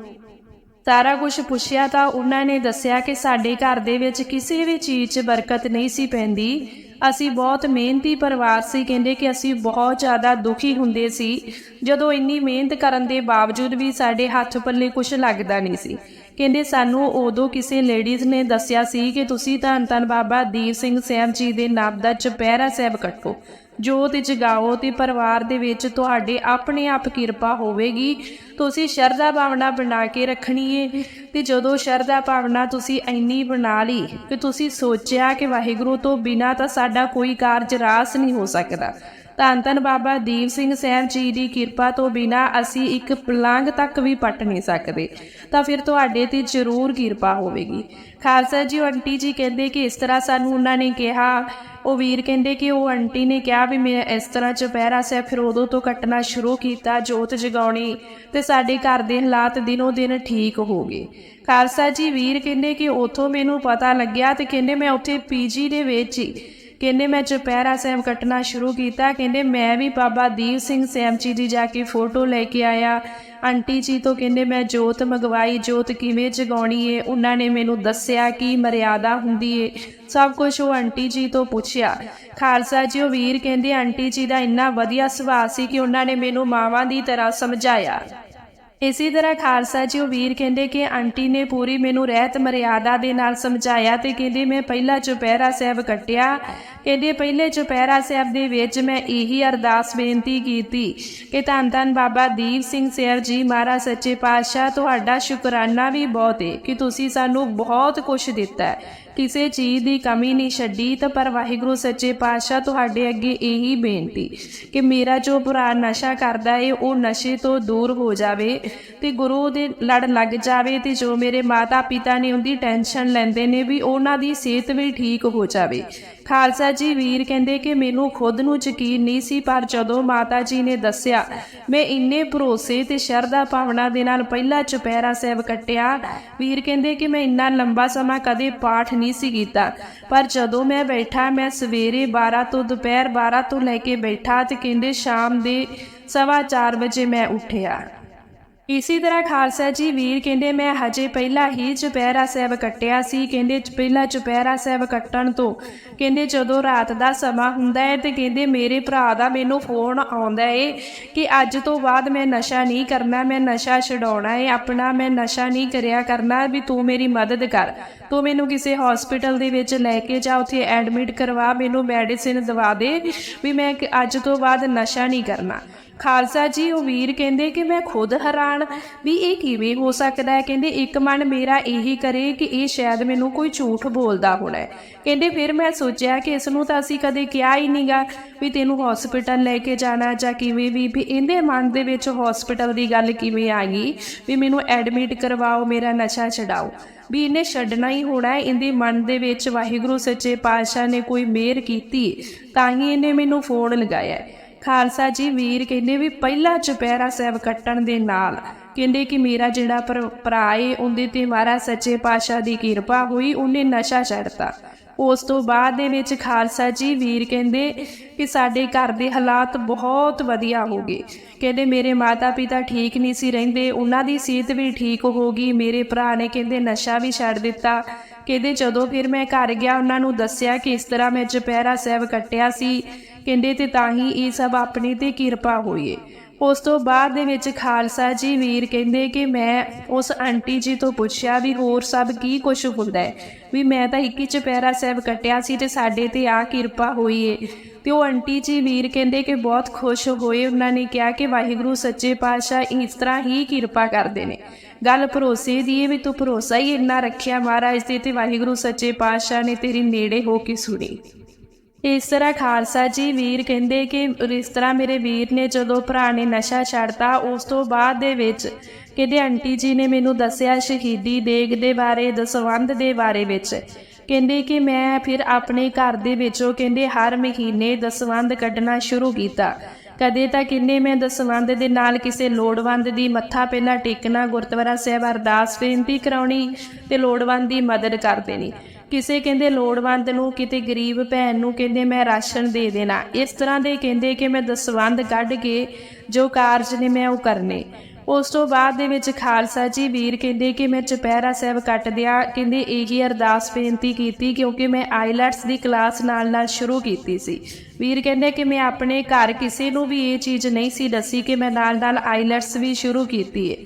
ਸਾਰਾ ਕੁਝ ਪੁੱਛਿਆ ਤਾਂ ਉਹਨਾਂ ਨੇ ਦੱਸਿਆ ਕਿ ਸਾਡੇ ਘਰ ਦੇ ਵਿੱਚ ਕਿਸੇ ਵੀ ਚੀਜ਼ 'ਚ ਬਰਕਤ ਨਹੀਂ ਸੀ ਪੈਂਦੀ। ਅਸੀਂ ਬਹੁਤ ਮਿਹਨਤੀ ਪਰਿਵਾਰ ਸੀ, ਕਹਿੰਦੇ ਕਿ ਅਸੀਂ ਬਹੁਤ ਜ਼ਿਆਦਾ ਦੁਖੀ ਹੁੰਦੇ ਸੀ। ਜਦੋਂ ਇੰਨੀ ਮਿਹਨਤ ਕਰਨ ਦੇ ਬਾਵਜੂਦ ਵੀ ਸਾਡੇ ਹੱਥ ਪੱਲੇ ਕੁਝ ਲੱਗਦਾ ਨਹੀਂ ਸੀ। ਕਹਿੰਦੇ ਸਾਨੂੰ ਉਦੋਂ ਕਿਸੇ ਲੇਡੀਜ਼ ਨੇ ਦੱਸਿਆ ਸੀ ਕਿ ਤੁਸੀਂ ਧੰਨ ਧੰਨ ਬਾਬਾ ਦੀਪ ਸਿੰਘ ਸਾਹਿਬ ਜੀ ਦੇ ਨਾਮ ਦਾ ਚੁਪਹਿਰਾ ਸਾਹਿਬ ਕੱਟੋ। ਜੋਤ ਜਗਾਓ ਤੇ ਪਰਿਵਾਰ ਦੇ ਵਿੱਚ ਤੁਹਾਡੇ ਆਪਣੇ ਆਪ ਕਿਰਪਾ ਹੋਵੇਗੀ। ਤੁਸੀਂ ਸ਼ਰਧਾ ਭਾਵਨਾ ਬਣਾ ਕੇ ਰੱਖਣੀ ਏ। ਤੇ ਜਦੋਂ ਸ਼ਰਧਾ ਭਾਵਨਾ ਤੁਸੀਂ ਇੰਨੀ ਬਣਾ ਲਈ ਕਿ ਤੁਸੀਂ ਸੋਚਿਆ ਕਿ ਵਾਹਿਗੁਰੂ ਤੋਂ ਬਿਨਾ ਤਾਂ ਸਾਡਾ ਕੋਈ ਕਾਰਜ ਰਾਸ ਨਹੀਂ ਹੋ ਸਕਦਾ। ਧੰਨ ਧੰਨ ਬਾਬਾ ਦੀਪ ਸਿੰਘ ਸਾਹਿਬ ਜੀ ਦੀ ਕਿਰਪਾ ਤੋਂ ਬਿਨਾ ਅਸੀਂ ਇੱਕ ਪਲੰਗ ਤੱਕ ਵੀ ਪੱਟ ਨਹੀਂ ਸਕਦੇ। ਤਾਂ ਫਿਰ ਤੁਹਾਡੇ ਤੇ ਜ਼ਰੂਰ ਕਿਰਪਾ ਹੋਵੇਗੀ। ਖਾਲਸਾ ਜੀ, ਉਹ ਆਂਟੀ ਜੀ ਕਹਿੰਦੇ ਕਿ ਇਸ ਤਰ੍ਹਾਂ ਸਾਨੂੰ ਉਹਨਾਂ ਨੇ ਕਿਹਾ। ਉਹ ਵੀਰ ਕਹਿੰਦੇ ਕਿ ਉਹ ਆਂਟੀ ਨੇ ਕਿਹਾ ਵੀ ਮੈਂ ਇਸ ਤਰ੍ਹਾਂ ਚੁਪਹਿਰਾ ਸਾਹਿਬ ਫਿਰ ਉਦੋਂ ਤੋਂ ਕੱਟਣਾ ਸ਼ੁਰੂ ਕੀਤਾ, ਜੋਤ ਜਗਾਉਣੀ ਤੇ ਸਾਡੇ ਘਰ ਦੇ ਹਾਲਾਤ ਦਿਨੋ ਦਿਨ ਠੀਕ ਹੋ ਗਏ। ਖਾਲਸਾ ਜੀ ਵੀਰ ਕਹਿੰਦੇ ਕਿ ਉਥੋਂ ਮੈਨੂੰ ਪਤਾ ਲੱਗਿਆ ਤੇ ਕਹਿੰਦੇ ਮੈਂ ਉੱਥੇ ਪੀਜੀ ਦੇ ਵਿੱਚ ਹੀ ਕਹਿੰਦੇ ਮੈਂ ਚੁਪਹਿਰਾ ਸਾਹਿਬ ਕੱਟਣਾ ਸ਼ੁਰੂ ਕੀਤਾ। ਕਹਿੰਦੇ ਮੈਂ ਵੀ ਬਾਬਾ ਦੀਪ ਸਿੰਘ ਸਾਹਿਬ ਜੀ ਦੀ ਜਾ ਕੇ ਫੋਟੋ ਲੈ ਕੇ ਆਇਆ। ਆਂਟੀ ਜੀ ਤੋਂ ਕਹਿੰਦੇ ਮੈਂ ਜੋਤ ਮੰਗਵਾਈ, ਜੋਤ ਕਿਵੇਂ ਜਗਾਉਣੀ ਏ? ਉਹਨਾਂ ਨੇ ਮੈਨੂੰ ਦੱਸਿਆ ਕੀ ਮਰਿਆਦਾ ਹੁੰਦੀ ਏ। ਸਭ ਕੁਝ ਉਹ ਆਂਟੀ ਜੀ ਤੋਂ ਪੁੱਛਿਆ। ਖਾਲਸਾ ਜੀ, ਉਹ ਵੀਰ ਕਹਿੰਦੇ ਆਂਟੀ ਜੀ ਦਾ ਇੰਨਾ ਵਧੀਆ ਸੁਭਾਅ ਸੀ ਕਿ ਉਹਨਾਂ ਨੇ ਮੈਨੂੰ ਮਾਵਾਂ ਦੀ ਤਰ੍ਹਾਂ ਸਮਝਾਇਆ। ਇਸੇ ਤਰ੍ਹਾਂ ਖਾਲਸਾ ਜੀ ਉਹ ਵੀਰ ਕਹਿੰਦੇ ਕਿ ਆਂਟੀ ਨੇ ਪੂਰੀ ਮੈਨੂੰ ਰਹਿਤ ਮਰਿਆਦਾ ਦੇ ਨਾਲ ਸਮਝਾਇਆ ਤੇ ਕਹਿੰਦੇ ਮੈਂ ਪਹਿਲਾ ਚੁਪਹਿਰਾ ਸਾਹਿਬ ਕੱਟਿਆ। ਕਹਿੰਦੇ ਪਹਿਲੇ ਚੁਪਹਿਰਾ ਸਾਹਿਬ ਦੇ ਵਿੱਚ ਮੈਂ ਇਹੀ ਅਰਦਾਸ ਬੇਨਤੀ ਕੀਤੀ ਕਿ ਧੰਨ ਧੰਨ ਬਾਬਾ ਦੀਪ ਸਿੰਘ ਸਾਹਿਬ ਜੀ ਮਹਾਰਾਜ ਸੱਚੇ ਪਾਤਸ਼ਾਹ, ਤੁਹਾਡਾ ਸ਼ੁਕਰਾਨਾ ਵੀ ਬਹੁਤ ਹੈ ਕਿ ਤੁਸੀਂ ਸਾਨੂੰ ਬਹੁਤ ਕੁਝ ਦਿੱਤਾ। ਹੈ ਕਿਸੇ ਚੀਜ਼ ਦੀ ਕਮੀ ਨਹੀਂ ਛੱਡੀ, ਤਾਂ ਪਰ ਵਾਹਿਗੁਰੂ ਸੱਚੇ ਪਾਤਸ਼ਾਹ ਤੁਹਾਡੇ ਅੱਗੇ ਇਹੀ ਬੇਨਤੀ ਕਿ ਮੇਰਾ ਜੋ ਭਰਾ ਨਸ਼ਾ ਕਰਦਾ ਏ, ਉਹ ਨਸ਼ੇ ਤੋਂ ਦੂਰ ਹੋ ਜਾਵੇ ਤੇ ਗੁਰੂ ਦੇ ਲੜ ਲੱਗ ਜਾਵੇ ਤੇ ਜੋ ਮੇਰੇ ਮਾਤਾ ਪਿਤਾ ਨੇ ਉਹਦੀ ਟੈਨਸ਼ਨ ਲੈਂਦੇ ਨੇ ਵੀ ਉਹਨਾਂ ਦੀ ਸਿਹਤ ਵੀ ਠੀਕ ਹੋ ਜਾਵੇ। ਖਾਲਸਾ ਜੀ ਵੀਰ ਕਹਿੰਦੇ ਕਿ ਮੈਨੂੰ ਖੁਦ ਨੂੰ ਯਕੀਨ ਨਹੀਂ ਸੀ, ਪਰ ਜਦੋਂ ਮਾਤਾ ਜੀ ਨੇ ਦੱਸਿਆ, ਮੈਂ ਇੰਨੇ ਭਰੋਸੇ ਤੇ ਸ਼ਰਧਾ ਭਾਵਨਾ ਦੇ ਨਾਲ ਪਹਿਲਾ ਚੁਪਹਿਰਾ ਸਾਹਿਬ ਕੱਟਿਆ, ਵੀਰ ਕਹਿੰਦੇ ਕਿ ਮੈਂ ਇੰਨਾ ਲੰਬਾ ਸਮਾਂ ਕਦੇ ਪਾਠ ਨਹੀਂ ਸੀ ਕੀਤਾ। ਪਰ ਜਦੋਂ ਮੈਂ ਬੈਠਾ, ਮੈਂ ਸਵੇਰੇ 12 ਤੋਂ ਦੁਪਹਿਰ 12 ਤੋਂ ਲੈ ਕੇ ਬੈਠਾ ਤੇ ਕਹਿੰਦੇ ਸ਼ਾਮ ਦੇ ਸਵਾ ਚਾਰ ਵਜੇ ਮੈਂ ਉੱਠਿਆ। ਇਸੇ ਤਰ੍ਹਾਂ ਖਾਲਸਾ ਜੀ ਵੀਰ ਕਹਿੰਦੇ, ਮੈਂ ਹਜੇ ਪਹਿਲਾਂ ਹੀ ਚੁਪਹਿਰਾ ਸਾਹਿਬ ਕੱਟਿਆ ਸੀ। ਕਹਿੰਦੇ, ਪਹਿਲਾਂ ਚੁਪਹਿਰਾ ਸਾਹਿਬ ਕੱਟਣ ਤੋਂ। ਕਹਿੰਦੇ, ਜਦੋਂ ਰਾਤ ਦਾ ਸਮਾਂ ਹੁੰਦਾ ਹੈ ਤੇ ਕਹਿੰਦੇ, ਮੇਰੇ ਭਰਾ ਦਾ ਮੈਨੂੰ ਫੋਨ ਆਉਂਦਾ ਏ ਕਿ ਅੱਜ ਤੋਂ ਬਾਅਦ ਮੈਂ ਨਸ਼ਾ ਨਹੀਂ ਕਰਨਾ, ਮੈਂ ਨਸ਼ਾ ਛਡਾਉਣਾ ਏ। ਆਪਣਾ ਮੈਂ ਨਸ਼ਾ ਨਹੀਂ ਕਰਿਆ ਕਰਨਾ ਵੀ ਤੂੰ ਮੇਰੀ ਮਦਦ ਕਰ। ਤੂੰ ਮੈਨੂੰ ਕਿਸੇ ਹਸਪੀਟਲ ਦੇ ਵਿੱਚ ਲੈ ਕੇ ਜਾ, ਉੱਥੇ ਐਡਮਿਟ ਕਰਵਾ, ਮੈਨੂੰ ਮੈਡੀਸਿਨ ਦਵਾ ਦੇ ਵੀ ਮੈਂ ਅੱਜ ਤੋਂ ਬਾਅਦ ਨਸ਼ਾ ਨਹੀਂ ਕਰਨਾ। ਖਾਲਸਾ ਜੀ ਉਹ ਵੀਰ ਕਹਿੰਦੇ ਕਿ ਮੈਂ ਖੁਦ ਹੈਰਾਨ ਵੀ ਇਹ ਕਿਵੇਂ ਹੋ ਸਕਦਾ ਹੈ? ਕਹਿੰਦੇ, ਇੱਕ ਮਨ ਮੇਰਾ ਇਹੀ ਕਰੇ ਕਿ ਇਹ ਸ਼ਾਇਦ ਮੈਨੂੰ ਕੋਈ ਝੂਠ ਬੋਲਦਾ ਹੋਣਾ ਕਹਿੰਦੇ, ਫਿਰ ਮੈਂ ਸੋਚਿਆ ਕਿ ਇਸ ਨੂੰ ਤਾਂ ਅਸੀਂ ਕਦੇ ਕਿਹਾ ਹੀ ਨਹੀਂਗਾ ਵੀ ਤੈਨੂੰ ਹਸਪੀਟਲ ਲੈ ਕੇ ਜਾਣਾ ਜਾਂ ਕਿਵੇਂ ਵੀ ਵੀ ਇਹਦੇ ਮਨ ਦੇ ਵਿੱਚ ਹਸਪੀਟਲ ਦੀ ਗੱਲ ਕਿਵੇਂ ਆ ਗਈ? ਵੀ ਮੈਨੂੰ ਐਡਮਿਟ ਕਰਵਾਓ, ਮੇਰਾ ਨਸ਼ਾ ਛਡਾਓ। ਵੀ ਇਹਨੇ ਛੱਡਣਾ ਹੀ ਹੋਣਾ ਹੈ, ਇਹਦੇ ਮਨ ਦੇ ਵਿੱਚ ਵਾਹਿਗੁਰੂ ਸੱਚੇ ਪਾਤਸ਼ਾਹ ਨੇ ਕੋਈ ਮਿਹਰ ਕੀਤੀ, ਤਾਂ ਹੀ ਇਹਨੇ ਮੈਨੂੰ ਫੋਨ ਲਗਾਇਆ ਖਾਲਸਾ ਜੀ ਵੀਰ ਕਹਿੰਦੇ ਵੀ ਪਹਿਲਾ ਚੁਪਹਿਰਾ ਸਾਹਿਬ ਕੱਟਣ ਦੇ ਨਾਲ ਕਹਿੰਦੇ ਕਿ ਮੇਰਾ ਜਿਹੜਾ ਭਰ- ਭਰਾ ਏ, ਉਹਦੇ ਤੇ ਮਹਾਰਾਜ ਸੱਚੇ ਪਾਤਸ਼ਾਹ ਦੀ ਕਿਰਪਾ ਹੋਈ, ਉਹਨੇ ਨਸ਼ਾ ਛੱਡਤਾ। ਉਸ ਤੋਂ ਬਾਅਦ ਦੇ ਵਿੱਚ ਖਾਲਸਾ ਜੀ ਵੀਰ ਕਹਿੰਦੇ ਕਿ ਸਾਡੇ ਘਰ ਦੇ ਹਾਲਾਤ ਬਹੁਤ ਵਧੀਆ ਹੋ ਗਏ। ਕਹਿੰਦੇ ਮੇਰੇ ਮਾਤਾ ਪਿਤਾ ਠੀਕ ਨਹੀਂ ਸੀ ਰਹਿੰਦੇ, ਉਹਨਾਂ ਦੀ ਸਿਹਤ ਵੀ ਠੀਕ ਹੋ ਗਈ, ਮੇਰੇ ਭਰਾ ਨੇ ਕਹਿੰਦੇ ਨਸ਼ਾ ਵੀ ਛੱਡ ਦਿੱਤਾ। ਕਹਿੰਦੇ ਜਦੋਂ ਫਿਰ ਮੈਂ ਘਰ ਗਿਆ, ਉਹਨਾਂ ਨੂੰ ਦੱਸਿਆ ਕਿ ਇਸ ਤਰ੍ਹਾਂ ਮੈਂ ਚੁਪਹਿਰਾ ਸਾਹਿਬ ਕੱਟਿਆ ਸੀ। ਕਹਿੰਦੇ ਤੇ ਤਾਂ ਹੀ ਇਹ ਸਭ ਆਪਣੇ ਤੇ ਕਿਰਪਾ ਹੋਈ। ਉਸ ਤੋਂ ਬਾਅਦ ਦੇ ਵਿੱਚ ਖਾਲਸਾ ਜੀ ਵੀਰ ਕਹਿੰਦੇ ਕਿ ਮੈਂ ਉਸ ਆਂਟੀ ਜੀ ਤੋਂ ਪੁੱਛਿਆ ਵੀ ਹੋਰ ਸਭ ਕੀ ਕੁਝ ਹੁੰਦਾ ਹੈ? ਵੀ ਮੈਂ ਤਾਂ ਇੱਕ ਹੀ ਚੁਪਹਿਰਾ ਸਾਹਿਬ ਕੱਟਿਆ ਸੀ ਤੇ ਸਾਡੇ ਤੇ ਆ ਕਿਰਪਾ ਹੋਈ ਏ। ਤੇ ਉਹ ਆਂਟੀ ਜੀ ਵੀਰ ਕਹਿੰਦੇ ਕਿ ਬਹੁਤ ਖੁਸ਼ ਹੋਏ। ਉਹਨਾਂ ਨੇ ਕਿਹਾ ਕਿ ਵਾਹਿਗੁਰੂ ਸੱਚੇ ਪਾਤਸ਼ਾਹ ਇਸ ਤਰ੍ਹਾਂ ਹੀ ਕਿਰਪਾ ਕਰਦੇ ਨੇ। ਗੱਲ ਭਰੋਸੇ ਦੀ ਹੈ ਵੀ ਤੂੰ ਭਰੋਸਾ ਹੀ ਇੰਨਾ ਰੱਖਿਆ ਮਹਾਰਾਜ ਤੇ ਤੇ ਵਾਹਿਗੁਰੂ ਸੱਚੇ ਪਾਤਸ਼ਾਹ ਨੇ ਤੇਰੀ ਨੇੜੇ ਹੋ ਕੇ ਸੁਣੀ। ਇਸ ਤਰ੍ਹਾਂ ਖਾਲਸਾ ਜੀ ਵੀਰ ਕਹਿੰਦੇ ਕਿ ਇਸ ਤਰ੍ਹਾਂ ਮੇਰੇ ਵੀਰ ਨੇ ਜਦੋਂ ਭਰਾ ਨੇ ਨਸ਼ਾ ਛੱਡਤਾ, ਉਸ ਤੋਂ ਬਾਅਦ ਦੇ ਵਿੱਚ ਕਹਿੰਦੇ ਆਂਟੀ ਜੀ ਨੇ ਮੈਨੂੰ ਦੱਸਿਆ ਸ਼ਹੀਦੀ ਦੇਗ ਦੇ ਬਾਰੇ, ਦਸਵੰਧ ਦੇ ਬਾਰੇ ਵਿੱਚ। ਕਹਿੰਦੇ ਕਿ ਮੈਂ ਫਿਰ ਆਪਣੇ ਘਰ ਦੇ ਵਿੱਚੋਂ ਕਹਿੰਦੇ ਹਰ ਮਹੀਨੇ ਦਸਵੰਧ ਕੱਢਣਾ ਸ਼ੁਰੂ ਕੀਤਾ। ਕਦੇ ਤਾਂ ਕਿੰਨੇ ਮੈਂ ਦਸਵੰਧ ਦੇ ਨਾਲ ਕਿਸੇ ਲੋੜਵੰਦ ਦੀ ਮੱਥਾ ਪਹਿਲਾਂ ਟੇਕਣਾ, ਗੁਰਦੁਆਰਾ ਸਾਹਿਬ ਅਰਦਾਸ ਬੇਨਤੀ ਕਰਾਉਣੀ ਤੇ ਲੋੜਵੰਦ ਦੀ ਮਦਦ ਕਰ ਦੇਣੀ। ਕਿਸੇ ਕਹਿੰਦੇ ਲੋੜਵੰਦ ਨੂੰ, ਕਿਤੇ ਗਰੀਬ ਭੈਣ ਨੂੰ ਕਹਿੰਦੇ ਮੈਂ ਰਾਸ਼ਨ ਦੇ ਦੇਣਾ। ਇਸ ਤਰ੍ਹਾਂ ਦੇ ਕਹਿੰਦੇ ਕਿ ਮੈਂ ਦਸਵੰਧ ਕੱਢ ਕੇ ਜੋ ਕਾਰਜ ਨੇ ਮੈਂ ਉਹ ਕਰਨੇ। ਉਸ ਤੋਂ ਬਾਅਦ ਦੇ ਵਿੱਚ ਖਾਲਸਾ ਜੀ ਵੀਰ ਕਹਿੰਦੇ ਕਿ ਮੈਂ ਚੁਪਹਿਰਾ ਸਾਹਿਬ ਕੱਟ ਦਿਆ। ਕਹਿੰਦੇ ਇਹੀ ਅਰਦਾਸ ਬੇਨਤੀ ਕੀਤੀ ਕਿਉਂਕਿ ਮੈਂ ਆਈਲੈਟਸ ਦੀ ਕਲਾਸ ਨਾਲ ਨਾਲ ਸ਼ੁਰੂ ਕੀਤੀ ਸੀ। ਵੀਰ ਕਹਿੰਦੇ ਕਿ ਮੈਂ ਆਪਣੇ ਘਰ ਕਿਸੇ ਨੂੰ ਵੀ ਇਹ ਚੀਜ਼ ਨਹੀਂ ਸੀ ਦੱਸੀ ਕਿ ਮੈਂ ਨਾਲ ਨਾਲ ਆਈਲੈਟਸ ਵੀ ਸ਼ੁਰੂ ਕੀਤੀ ਹੈ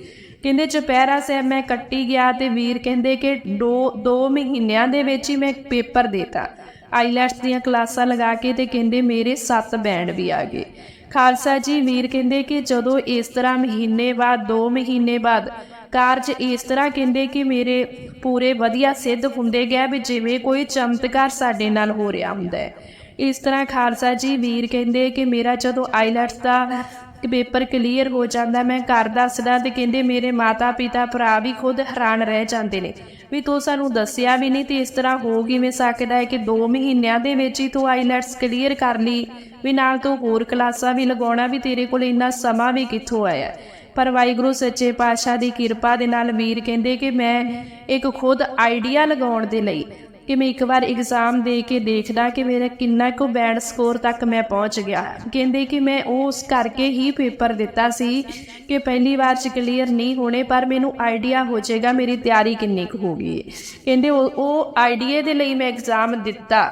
ਕਹਿੰਦੇ ਚੁਪਹਿਰਾ ਸਾਹਿਬ ਮੈਂ ਕੱਟੀ ਗਿਆ ਤੇ ਵੀਰ ਕਹਿੰਦੇ ਕਿ 2 2 ਮਹੀਨਿਆਂ ਦੇ ਵਿੱਚ ਹੀ ਮੈਂ ਪੇਪਰ ਦੇਤਾ। ਆਈਲੈਟਸ ਦੀਆਂ ਕਲਾਸਾਂ ਲਗਾ ਕੇ ਤੇ ਕਹਿੰਦੇ ਮੇਰੇ 7 ਬੈਂਡ ਵੀ ਆ ਗਏ। ਖਾਲਸਾ ਜੀ, ਵੀਰ ਕਹਿੰਦੇ ਕਿ ਜਦੋਂ ਇਸ ਤਰ੍ਹਾਂ ਮਹੀਨੇ ਬਾਅਦ 2 ਮਹੀਨੇ ਬਾਅਦ ਕਾਰਜ ਇਸ ਤਰ੍ਹਾਂ ਕਹਿੰਦੇ ਕਿ ਮੇਰੇ ਪੂਰੇ ਵਧੀਆ ਸਿੱਧ ਹੁੰਦੇ ਗਏ ਵੀ ਜਿਵੇਂ ਕੋਈ ਚਮਤਕਾਰ ਸਾਡੇ ਨਾਲ ਹੋ ਰਿਹਾ ਹੁੰਦਾ ਹੈ। ਇਸ ਤਰ੍ਹਾਂ ਖਾਲਸਾ ਜੀ, ਵੀਰ ਕਹਿੰਦੇ ਕਿ ਮੇਰਾ ਜਦੋਂ ਆਈਲੈਟਸ ਦਾ ਪੇਪਰ ਕਲੀਅਰ ਹੋ ਜਾਂਦਾ ਮੈਂ ਘਰ ਦੱਸਦਾ ਤੇ ਕਹਿੰਦੇ ਮੇਰੇ ਮਾਤਾ ਪਿਤਾ ਭਰਾ ਵੀ ਖੁਦ ਹੈਰਾਨ ਰਹਿ ਜਾਂਦੇ ਨੇ। ਵੀ ਤੂੰ ਸਾਨੂੰ ਦੱਸਿਆ ਵੀ ਨਹੀਂ ਤੇ ਇਸ ਤਰ੍ਹਾਂ ਹੋ ਕਿਵੇਂ ਸਕਦਾ ਹੈ ਕਿ 2 ਮਹੀਨਿਆਂ ਦੇ ਵਿੱਚ ਹੀ ਤੂੰ ਆਈਲੈਟਸ ਕਲੀਅਰ ਕਰ ਲਈ? ਵੀ ਨਾਲ ਤੂੰ ਹੋਰ ਕਲਾਸਾਂ ਵੀ ਲਗਾਉਣਾ ਵੀ ਤੇਰੇ ਕੋਲ ਇੰਨਾ ਸਮਾਂ ਵੀ ਕਿੱਥੋਂ ਆਇਆ ਪਰ ਵਾਹਿਗੁਰੂ ਸੱਚੇ ਪਾਤਸ਼ਾਹ ਦੀ ਕਿਰਪਾ ਦੇ ਨਾਲ ਵੀਰ ਕਹਿੰਦੇ ਕਿ ਮੈਂ ਇੱਕ ਖੁਦ ਆਈਡੀਆ ਲਗਾਉਣ ਦੇ ਲਈ ਕਿ ਮੈਂ ਇੱਕ ਵਾਰ ਐਗਜ਼ਾਮ ਦੇ ਕੇ ਦੇਖਦਾ ਕਿ ਮੇਰਾ ਕਿੰਨਾ ਕੁ ਬੈਂਡ ਸਕੋਰ ਤੱਕ ਮੈਂ ਪਹੁੰਚ ਗਿਆ। ਕਹਿੰਦੇ ਕਿ ਮੈਂ ਉਸ ਕਰਕੇ ਹੀ ਪੇਪਰ ਦਿੱਤਾ ਸੀ ਕਿ ਪਹਿਲੀ ਵਾਰ ਚ ਕਲੀਅਰ ਨਹੀਂ ਹੋਣੇ, ਪਰ ਮੈਨੂੰ ਆਈਡੀਆ ਹੋ ਜਾਏਗਾ, ਮੇਰੀ ਤਿਆਰੀ ਕਿੰਨੀ ਕੁ ਹੋ ਗਈ। ਕਹਿੰਦੇ ਉਹ ਉਹ ਆਈਡੀਆ ਦੇ ਲਈ ਮੈਂ ਐਗਜ਼ਾਮ ਦਿੱਤਾ।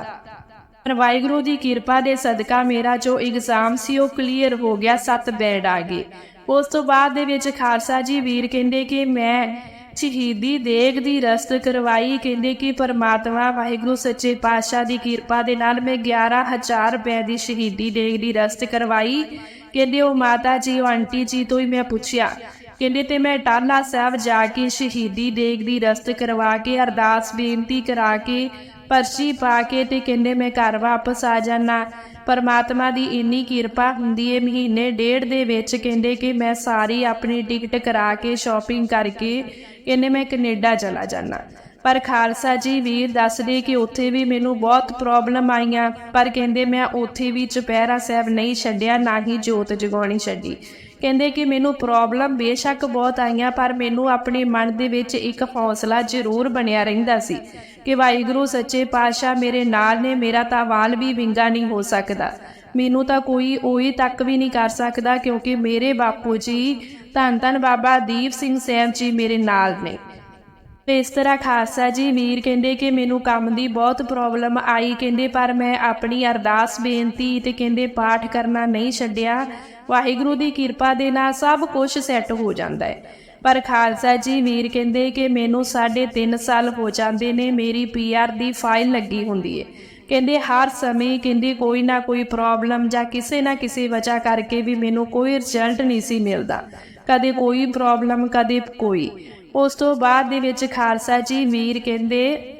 ਪਰ ਵਾਹਿਗੁਰੂ ਦੀ ਕਿਰਪਾ ਦੇ ਸਦਕਾ ਮੇਰਾ ਜੋ ਐਗਜ਼ਾਮ ਸੀ, ਉਹ ਕਲੀਅਰ ਹੋ ਗਿਆ, ਸੱਤ ਬੈਂਡ ਆ ਗਏ। ਉਸ ਤੋਂ ਬਾਅਦ ਦੇ ਵਿੱਚ ਖਾਲਸਾ ਜੀ ਵੀਰ ਕਹਿੰਦੇ ਕਿ ਮੈਂ ਸ਼ਹੀਦੀ ਦੇਗ ਦੀ ਰਸਤ ਕਰਵਾਈ। ਕਹਿੰਦੇ ਕਿ ਪਰਮਾਤਮਾ ਵਾਹਿਗੁਰੂ ਸੱਚੇ ਪਾਤਸ਼ਾਹ ਦੀ ਕਿਰਪਾ ਦੇ ਨਾਲ ਮੈਂ 11000 ਰੁਪਏ ਦੀ ਸ਼ਹੀਦੀ ਦੇਗ ਦੀ ਰਸਤ ਕਰਵਾਈ। ਕਹਿੰਦੇ, ਉਹ ਮਾਤਾ ਜੀ, ਉਹ ਆਂਟੀ ਜੀ ਤੋਂ ਹੀ ਮੈਂ ਪੁੱਛਿਆ। ਕਹਿੰਦੇ, ਤੇ ਮੈਂ ਟਾਲਾ ਸਾਹਿਬ ਜਾ ਕੇ ਸ਼ਹੀਦੀ ਦੇਗ ਦੀ ਰਸਤ ਕਰਵਾ ਕੇ, ਅਰਦਾਸ ਬੇਨਤੀ ਕਰਾ ਕੇ ਪਰਚੀ ਪਾ ਕੇ ਤੇ ਕਹਿੰਦੇ, ਮੈਂ ਘਰ ਵਾਪਸ ਆ ਜਾਣਾ ਪਰਮਾਤਮਾ ਦੀ ਇੰਨੀ ਕਿਰਪਾ ਹੁੰਦੀ ਏ ਮਹੀਨੇ ਡੇਢ ਦੇ ਵਿੱਚ ਕਹਿੰਦੇ ਕਿ ਮੈਂ ਸਾਰੀ ਆਪਣੀ ਟਿਕਟ ਕਰਾ ਕੇ ਸ਼ਾਪਿੰਗ ਕਰਕੇ ਕਹਿੰਦੇ, ਮੈਂ ਕੈਨੇਡਾ ਚਲਾ ਜਾਣਾ ਪਰ ਖਾਲਸਾ ਜੀ, ਵੀਰ ਦੱਸਦੇ ਕਿ ਉੱਥੇ ਵੀ ਮੈਨੂੰ ਬਹੁਤ ਪ੍ਰੋਬਲਮ ਆਈਆਂ। ਪਰ ਕਹਿੰਦੇ ਮੈਂ ਉੱਥੇ ਵੀ ਚੁਪਹਿਰਾ ਸਾਹਿਬ ਨਹੀਂ ਛੱਡਿਆ, ਨਾ ਹੀ ਜੋਤ ਜਗਾਉਣੀ ਛੱਡੀ। ਕਹਿੰਦੇ ਕਿ ਮੈਨੂੰ ਪ੍ਰੋਬਲਮ ਬੇਸ਼ੱਕ ਬਹੁਤ ਆਈਆਂ, ਪਰ ਮੈਨੂੰ ਆਪਣੇ ਮਨ ਦੇ ਵਿੱਚ ਇੱਕ ਹੌਸਲਾ ਜ਼ਰੂਰ ਬਣਿਆ ਰਹਿੰਦਾ ਸੀ ਕਿ ਵਾਹਿਗੁਰੂ ਸੱਚੇ ਪਾਤਸ਼ਾਹ ਮੇਰੇ ਨਾਲ ਨੇ, ਮੇਰਾ ਤਾਂ ਵਾਲ ਵੀ ਵਿੰਗਾ ਨਹੀਂ ਹੋ ਸਕਦਾ। ਮੈਨੂੰ ਤਾਂ ਕੋਈ ਉਹੀ ਤੱਕ ਵੀ ਨਹੀਂ ਕਰ ਸਕਦਾ ਕਿਉਂਕਿ ਮੇਰੇ ਬਾਪੂ ਜੀ, ਧੰਨ ਧੰਨ ਬਾਬਾ ਦੀਪ ਸਿੰਘ ਸੈਮ ਜੀ ਮੇਰੇ ਨਾਲ ਨੇ। ਤੇ ਇਸ ਤਰ੍ਹਾਂ ਖਾਲਸਾ ਜੀ ਵੀਰ ਕਹਿੰਦੇ ਕਿ ਮੈਨੂੰ ਕੰਮ ਦੀ ਬਹੁਤ ਪ੍ਰੋਬਲਮ ਆਈ। ਕਹਿੰਦੇ, ਪਰ ਮੈਂ ਆਪਣੀ ਅਰਦਾਸ, ਬੇਨਤੀ ਤੇ ਕਹਿੰਦੇ, ਪਾਠ ਕਰਨਾ ਨਹੀਂ ਛੱਡਿਆ। ਵਾਹਿਗੁਰੂ ਦੀ ਕਿਰਪਾ ਦੇ ਨਾਲ ਸਭ ਕੁਝ ਸੈੱਟ ਹੋ ਜਾਂਦਾ ਹੈ। ਪਰ ਖਾਲਸਾ ਜੀ ਵੀਰ ਕਹਿੰਦੇ ਕਿ ਮੈਨੂੰ 3.5 ਸਾਲ ਹੋ ਜਾਂਦੇ ਨੇ, ਮੇਰੀ ਪੀਆਰ ਦੀ ਫਾਈਲ ਲੱਗੀ ਹੁੰਦੀ ਹੈ। ਕਹਿੰਦੇ, ਹਰ ਸਮੇਂ ਕਹਿੰਦੇ, ਕੋਈ ਨਾ ਕੋਈ ਪ੍ਰੋਬਲਮ ਜਾਂ ਕਿਸੇ ਨਾ ਕਿਸੇ ਵਜ੍ਹਾ ਕਰਕੇ ਵੀ ਮੈਨੂੰ ਕੋਈ ਰਿਜ਼ਲਟ ਨਹੀਂ ਸੀ ਮਿਲਦਾ। ਕਦੇ ਕੋਈ ਪ੍ਰੋਬਲਮ ਕਦੇ ਕੋਈ। ਉਸ ਤੋਂ ਬਾਅਦ ਦੇ ਵਿੱਚ ਖਾਲਸਾ ਜੀ ਵੀਰ ਕਹਿੰਦੇ,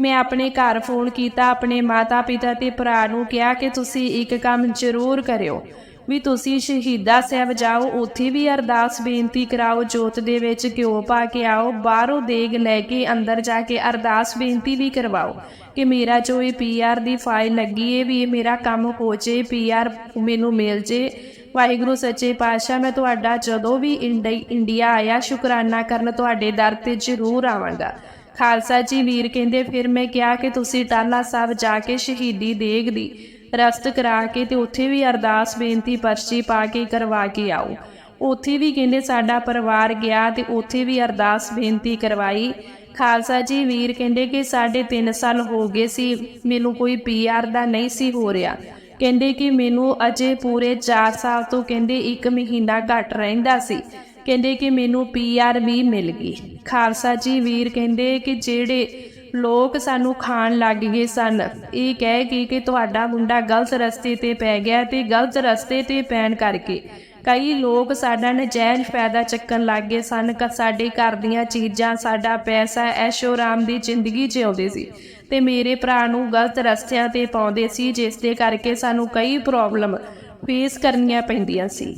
ਮੈਂ ਆਪਣੇ ਘਰ ਫੋਨ ਕੀਤਾ, ਆਪਣੇ ਮਾਤਾ ਪਿਤਾ ਤੇ ਭਰਾ ਨੂੰ ਕਿਹਾ ਕਿ ਤੁਸੀਂ ਇੱਕ ਕੰਮ ਜ਼ਰੂਰ ਕਰਿਓ। ਵੀ ਤੁਸੀਂ ਸ਼ਹੀਦਾ ਸਾਹਿਬ ਜਾਓ, ਉੱਥੇ ਵੀ ਅਰਦਾਸ ਬੇਨਤੀ ਕਰਾਓ, ਜੋਤ ਦੇ ਵਿੱਚ ਘਿਓ ਪਾ ਕੇ ਆਓ, ਬਾਹਰੋਂ ਦੇਗ ਲੈ ਕੇ ਅੰਦਰ ਜਾ ਕੇ ਅਰਦਾਸ ਬੇਨਤੀ ਵੀ ਕਰਵਾਓ ਕਿ ਮੇਰਾ ਜੋ ਇਹ ਪੀਆਰ ਦੀ ਫਾਈਲ ਲੱਗੀ ਏ, ਵੀ ਇਹ ਮੇਰਾ ਕੰਮ ਹੋ ਜੇ ਪੀਆਰ ਮੈਨੂੰ ਮਿਲ ਜੇ। ਵਾਹਿਗੁਰੂ, ਸੱਚੇ ਪਾਤਸ਼ਾਹ, ਮੈਂ ਤੁਹਾਡਾ ਜਦੋਂ ਵੀ ਇੰਡੀ- ਇੰਡੀਆ ਆਇਆ, ਸ਼ੁਕਰਾਨਾ ਕਰਨ ਤੁਹਾਡੇ ਦਰ ਤੇ ਜ਼ਰੂਰ ਆਵਾਂਗਾ। ਖਾਲਸਾ ਜੀ ਵੀਰ ਕਹਿੰਦੇ, ਫਿਰ ਮੈਂ ਕਿਹਾ ਕਿ ਤੁਸੀਂ ਟਾਲਾ ਸਾਹਿਬ ਜਾ ਕੇ ਸ਼ਹੀਦੀ ਦੇਗ ਦੀ ਰਸਤ ਕਰਾ ਕੇ ਤੇ ਉੱਥੇ ਵੀ ਅਰਦਾਸ ਬੇਨਤੀ ਪਰਚੀ ਪਾ ਕੇ ਕਰਵਾ ਕੇ ਆਓ। ਉੱਥੇ ਵੀ ਕਹਿੰਦੇ, ਸਾਡਾ ਪਰਿਵਾਰ ਗਿਆ ਤੇ ਉੱਥੇ ਵੀ ਅਰਦਾਸ ਬੇਨਤੀ ਕਰਵਾਈ। ਖਾਲਸਾ ਜੀ ਵੀਰ ਕਹਿੰਦੇ ਕਿ ਸਾਢੇ 3 ਸਾਲ ਹੋ ਗਏ ਸੀ, ਮੈਨੂੰ ਕੋਈ ਪੀਆਰ ਦਾ ਨਹੀਂ ਸੀ ਹੋ ਰਿਹਾ। ਕਹਿੰਦੇ ਕਿ ਮੈਨੂੰ ਅਜੇ ਪੂਰੇ 4 ਸਾਲ ਤੋਂ ਕਹਿੰਦੇ 1 ਮਹੀਨਾ ਘੱਟ ਰਹਿੰਦਾ ਸੀ। ਕਹਿੰਦੇ ਕਿ ਮੈਨੂੰ ਪੀਆਰ ਵੀ ਮਿਲ ਗਈ। ਖਾਲਸਾ ਜੀ ਵੀਰ ਕਹਿੰਦੇ ਕਿ ਜਿਹੜੇ ਲੋਕ ਸਾਨੂੰ ਖਾਣ ਲੱਗ ਗਏ ਸਨ, ਇਹ ਕਹਿ ਕੇ ਕਿ ਤੁਹਾਡਾ ਮੁੰਡਾ ਗਲਤ ਰਸਤੇ ਤੇ ਪੈ ਗਿਆ ਤੇ ਗਲਤ ਰਸਤੇ ਤੇ ਪੈਣ ਕਰਕੇ ਕਈ ਲੋਕ ਸਾਡਾ ਨਜਾਇਜ਼ ਫਾਇਦਾ ਚੱਕਣ ਲੱਗ ਗਏ ਸਨ ਕਿ ਸਾਡੇ ਘਰ ਦੀਆਂ ਚੀਜ਼ਾਂ, ਸਾਡਾ ਪੈਸਾ, ਐਸ਼ੋ ਆਰਾਮ ਦੀ ਜ਼ਿੰਦਗੀ ਜਿਉਂਦੇ ਸੀ। ਤੇ ਮੇਰੇ ਭਰਾ ਨੂੰ ਗਲਤ ਰਸਤਿਆਂ ਤੇ ਪਾਉਂਦੇ ਸੀ, ਜਿਸ ਦੇ ਕਰਕੇ ਸਾਨੂੰ ਕਈ ਪ੍ਰੋਬਲਮ ਫੇਸ ਕਰਨੀਆਂ ਪੈਂਦੀਆਂ ਸੀ।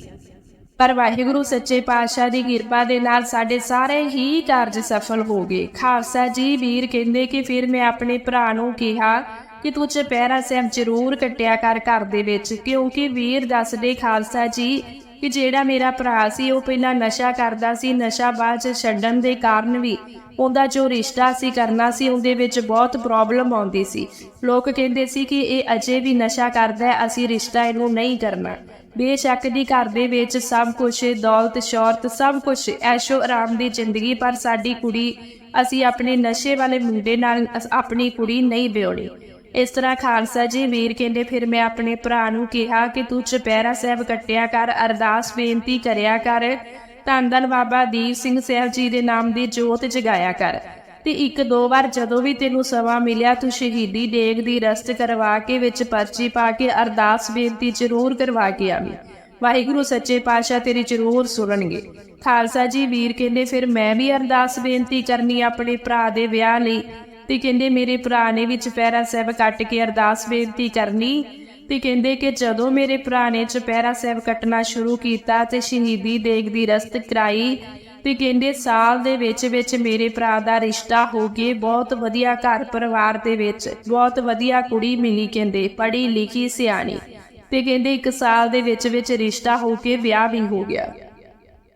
ਪਰ ਵਾਹਿਗੁਰੂ ਸੱਚੇ ਪਾਤਸ਼ਾਹ ਦੀ ਕਿਰਪਾ ਦੇ ਨਾਲ ਸਾਡੇ ਸਾਰੇ ਹੀ ਕਾਰਜ ਸਫਲ ਹੋ ਗਏ। ਖਾਲਸਾ ਜੀ ਵੀਰ ਕਹਿੰਦੇ ਕਿ ਫਿਰ ਮੈਂ ਆਪਣੇ ਭਰਾ ਨੂੰ ਕਿਹਾ ਕਿ ਤੂੰ ਚੁਪਹਿਰਾ ਸਾਹਿਬ ਜ਼ਰੂਰ ਕੱਟਿਆ ਕਰ ਘਰ ਦੇ ਵਿੱਚ, ਕਿਉਂਕਿ ਵੀਰ ਦੱਸਦੇ, ਖਾਲਸਾ ਜੀ ਕਿ ਜਿਹੜਾ ਮੇਰਾ ਭਰਾ ਸੀ, ਉਹ ਪਹਿਲਾਂ ਨਸ਼ਾ ਕਰਦਾ ਸੀ, ਨਸ਼ਾ ਬਾਅਦ ਚ ਛੱਡਣ ਦੇ ਕਾਰਨ ਵੀ ਉਹਦਾ ਜੋ ਰਿਸ਼ਤਾ ਸੀ ਕਰਨਾ ਸੀ, ਉਹਦੇ ਵਿੱਚ ਬਹੁਤ ਪ੍ਰੋਬਲਮ ਆਉਂਦੀ ਸੀ। ਲੋਕ ਕਹਿੰਦੇ ਸੀ ਕਿ ਇਹ ਅਜੇ ਵੀ ਨਸ਼ਾ ਕਰਦਾ ਹੈ, ਅਸੀਂ ਰਿਸ਼ਤਾ ਇਹਨੂੰ ਨਹੀਂ ਕਰਨਾ। ਬੇਸ਼ੱਕ ਦੀ ਘਰ ਦੇ ਵਿੱਚ ਸਭ ਕੁਝ ਦੌਲਤ, ਸ਼ੌਹਰਤ, ਸਭ ਕੁਝ ਐਸ਼ੋ ਆਰਾਮ ਦੀ ਜ਼ਿੰਦਗੀ, ਪਰ ਸਾਡੀ ਕੁੜੀ, ਅਸੀਂ ਆਪਣੇ ਨਸ਼ੇ ਵਾਲੇ ਮੁੰਡੇ ਨਾਲ ਆਪਣੀ ਕੁੜੀ ਨਹੀਂ ਵਿਉਣੀ ਇਸ ਤਰ੍ਹਾਂ ਖਾਲਸਾ ਜੀ ਵੀਰ ਕਹਿੰਦੇ, ਫਿਰ ਮੈਂ ਆਪਣੇ ਭਰਾ ਨੂੰ ਕਿਹਾ ਕਿ ਤੂੰ ਚੁਪਹਿਰਾ ਸਾਹਿਬ ਕੱਟਿਆ ਕਰ, ਅਰਦਾਸ ਬੇਨਤੀ ਕਰਿਆ ਕਰ। ਧੰਨ ਧੰਨ ਬਾਬਾ ਦੀਪ ਸਿੰਘ ਸਾਹਿਬ ਜੀ ਦੇ ਨਾਮ ਦੀ ਜੋਤ ਜਗਾਇਆ ਕਰ। ਤੇ ਇੱਕ ਦੋ ਵਾਰ ਜਦੋਂ ਵੀ ਤੈਨੂੰ ਸਮਾਂ ਮਿਲਿਆ, ਤੂੰ ਸ਼ਹੀਦੀ ਦੇਗ ਦੀ ਰਸਤ ਕਰਵਾ ਕੇ ਵਿੱਚ ਪਰਚੀ ਪਾ ਕੇ ਅਰਦਾਸ ਬੇਨਤੀ ਜ਼ਰੂਰ ਕਰਵਾ ਕੇ ਆਵੀਂ। ਵਾਹਿਗੁਰੂ ਸੱਚੇ ਪਾਤਸ਼ਾਹ ਤੇਰੀ ਜ਼ਰੂਰ ਸੁਣਨਗੇ। ਖਾਲਸਾ ਜੀ ਵੀਰ ਕਹਿੰਦੇ, ਫਿਰ ਮੈਂ ਵੀ ਅਰਦਾਸ ਬੇਨਤੀ ਕਰਨੀ ਆਪਣੇ ਭਰਾ ਦੇ ਵਿਆਹ ਲਈ। ਤੇ ਕਹਿੰਦੇ ਮੇਰੇ ਭਰਾ ਨੇ ਵੀ ਚੁਪਹਿਰਾ ਸਾਹਿਬ ਕੱਟ ਕੇ ਅਰਦਾਸ ਬੇਨਤੀ ਕਰਨੀ ਤੇ ਕਹਿੰਦੇ ਕਿ ਜਦੋਂ ਮੇਰੇ ਭਰਾ ਨੇ ਚੁਪਹਿਰਾ ਸਾਹਿਬ ਕੱਟਣਾ ਸ਼ੁਰੂ ਕੀਤਾ ਤੇ ਸ਼ਹੀਦੀ ਦੇਗ ਦੀ ਰਸਤ ਕਰਾਈ ਤੇ ਕਹਿੰਦੇ ਸਾਲ ਦੇ ਵਿੱਚ ਵਿੱਚ ਮੇਰੇ ਭਰਾ ਦਾ ਰਿਸ਼ਤਾ ਹੋ ਗਿਆ ਬਹੁਤ ਵਧੀਆ ਘਰ ਪਰਿਵਾਰ ਦੇ ਵਿੱਚ ਬਹੁਤ ਵਧੀਆ ਕੁੜੀ ਮਿਲੀ ਕਹਿੰਦੇ, ਪੜ੍ਹੀ ਲਿਖੀ ਸਿਆਣੀ ਤੇ ਕਹਿੰਦੇ ਇੱਕ ਸਾਲ ਦੇ ਵਿੱਚ ਵਿੱਚ ਰਿਸ਼ਤਾ ਹੋ ਕੇ ਵਿਆਹ ਵੀ ਹੋ ਗਿਆ।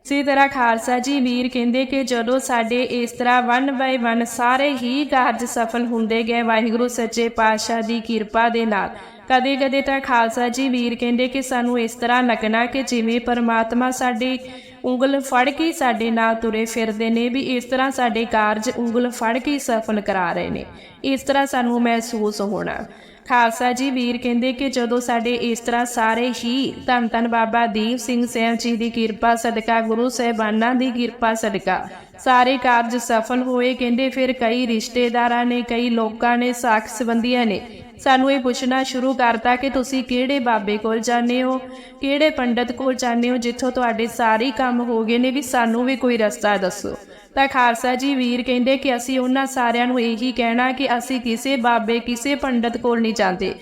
ਇਸੇ ਤਰ੍ਹਾਂ ਖਾਲਸਾ ਜੀ ਵੀਰ ਕਹਿੰਦੇ ਕਿ ਜਦੋਂ ਸਾਡੇ ਇਸ ਤਰ੍ਹਾਂ ਵਨ ਬਾਈ ਵਨ ਸਾਰੇ ਹੀ ਕਾਰਜ ਸਫਲ ਹੁੰਦੇ ਗਏ, ਵਾਹਿਗੁਰੂ ਸੱਚੇ ਪਾਤਸ਼ਾਹ ਦੀ ਕਿਰਪਾ ਦੇ ਨਾਲ। ਕਦੇ ਕਦੇ ਤਾਂ ਖਾਲਸਾ ਜੀ ਵੀਰ ਕਹਿੰਦੇ ਕਿ ਸਾਨੂੰ ਇਸ ਤਰ੍ਹਾਂ ਲੱਗਣਾ ਕਿ ਜਿਵੇਂ ਪਰਮਾਤਮਾ ਸਾਡੀ ਉਂਗਲ ਫੜ ਕੇ ਸਾਡੇ ਨਾਲ ਤੁਰੇ ਫਿਰਦੇ ਨੇ, ਵੀ ਇਸ ਤਰ੍ਹਾਂ ਸਾਡੇ ਕਾਰਜ ਉਂਗਲ ਫੜ ਕੇ ਸਫਲ ਕਰਾ ਰਹੇ ਨੇ। ਇਸ ਤਰ੍ਹਾਂ ਸਾਨੂੰ ਮਹਿਸੂਸ ਹੋਣਾ। ਖਾਲਸਾ ਜੀ ਵੀਰ ਕਹਿੰਦੇ ਕਿ ਜਦੋਂ ਸਾਡੇ ਇਸ ਤਰ੍ਹਾਂ ਸਾਰੇ ਹੀ ਧੰਨ ਧੰਨ ਬਾਬਾ ਦੀਪ ਸਿੰਘ ਸੈਨ ਜੀ ਦੀ ਕਿਰਪਾ ਸਦਕਾ, ਗੁਰੂ ਸਾਹਿਬਾਨਾਂ ਦੀ ਕਿਰਪਾ ਸਦਕਾ, ਸਾਰੇ ਕਾਰਜ ਸਫਲ ਹੋਏ, ਕਹਿੰਦੇ ਫਿਰ ਕਈ ਰਿਸ਼ਤੇਦਾਰਾਂ ਨੇ, ਕਈ ਲੋਕਾਂ ਨੇ ਸਾਖ ਸੰਬੰਧੀਆਂ ਨੇ ਸਾਨੂੰ ਇਹ ਪੁੱਛਣਾ ਸ਼ੁਰੂ ਕਰਤਾ ਕਿ ਤੁਸੀਂ ਕਿਹੜੇ ਬਾਬੇ ਕੋਲ ਜਾਂਦੇ ਹੋ, ਕਿਹੜੇ ਪੰਡਤ ਕੋਲ ਜਾਂਦੇ ਹੋ, ਜਿੱਥੋਂ ਤੁਹਾਡੇ ਸਾਰੇ ਕੰਮ ਹੋ ਗਏ ਨੇ, ਵੀ ਸਾਨੂੰ ਵੀ ਕੋਈ ਰਸਤਾ ਦੱਸੋ। ਤਾਂ ਖਾਲਸਾ ਜੀ ਵੀਰ ਕਹਿੰਦੇ ਕਿ ਅਸੀਂ ਉਹਨਾਂ ਸਾਰਿਆਂ ਨੂੰ ਇਹੀ ਕਹਿਣਾ ਕਿ ਅਸੀਂ ਕਿਸੇ ਬਾਬੇ, ਕਿਸੇ ਪੰਡਤ ਕੋਲ ਨਹੀਂ ਜਾਂਦੇ।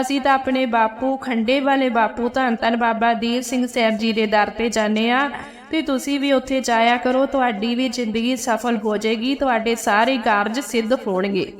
ਅਸੀਂ ਤਾਂ ਆਪਣੇ ਬਾਪੂ ਖੰਡੇ ਵਾਲੇ ਬਾਪੂ ਧੰਨ ਧੰਨ ਬਾਬਾ ਦੀਪ ਸਿੰਘ ਸਾਹਿਬ ਜੀ ਦੇ ਦਰ ਤੇ ਜਾਂਦੇ ਆ ਤੇ ਤੁਸੀਂ ਵੀ ਉੱਥੇ ਜਾਇਆ ਕਰੋ, ਤੁਹਾਡੀ ਵੀ ਜ਼ਿੰਦਗੀ ਸਫਲ ਹੋ ਜਾਏਗੀ, ਤੁਹਾਡੇ ਸਾਰੇ ਕਾਰਜ ਸਿੱਧ ਹੋਣਗੇ।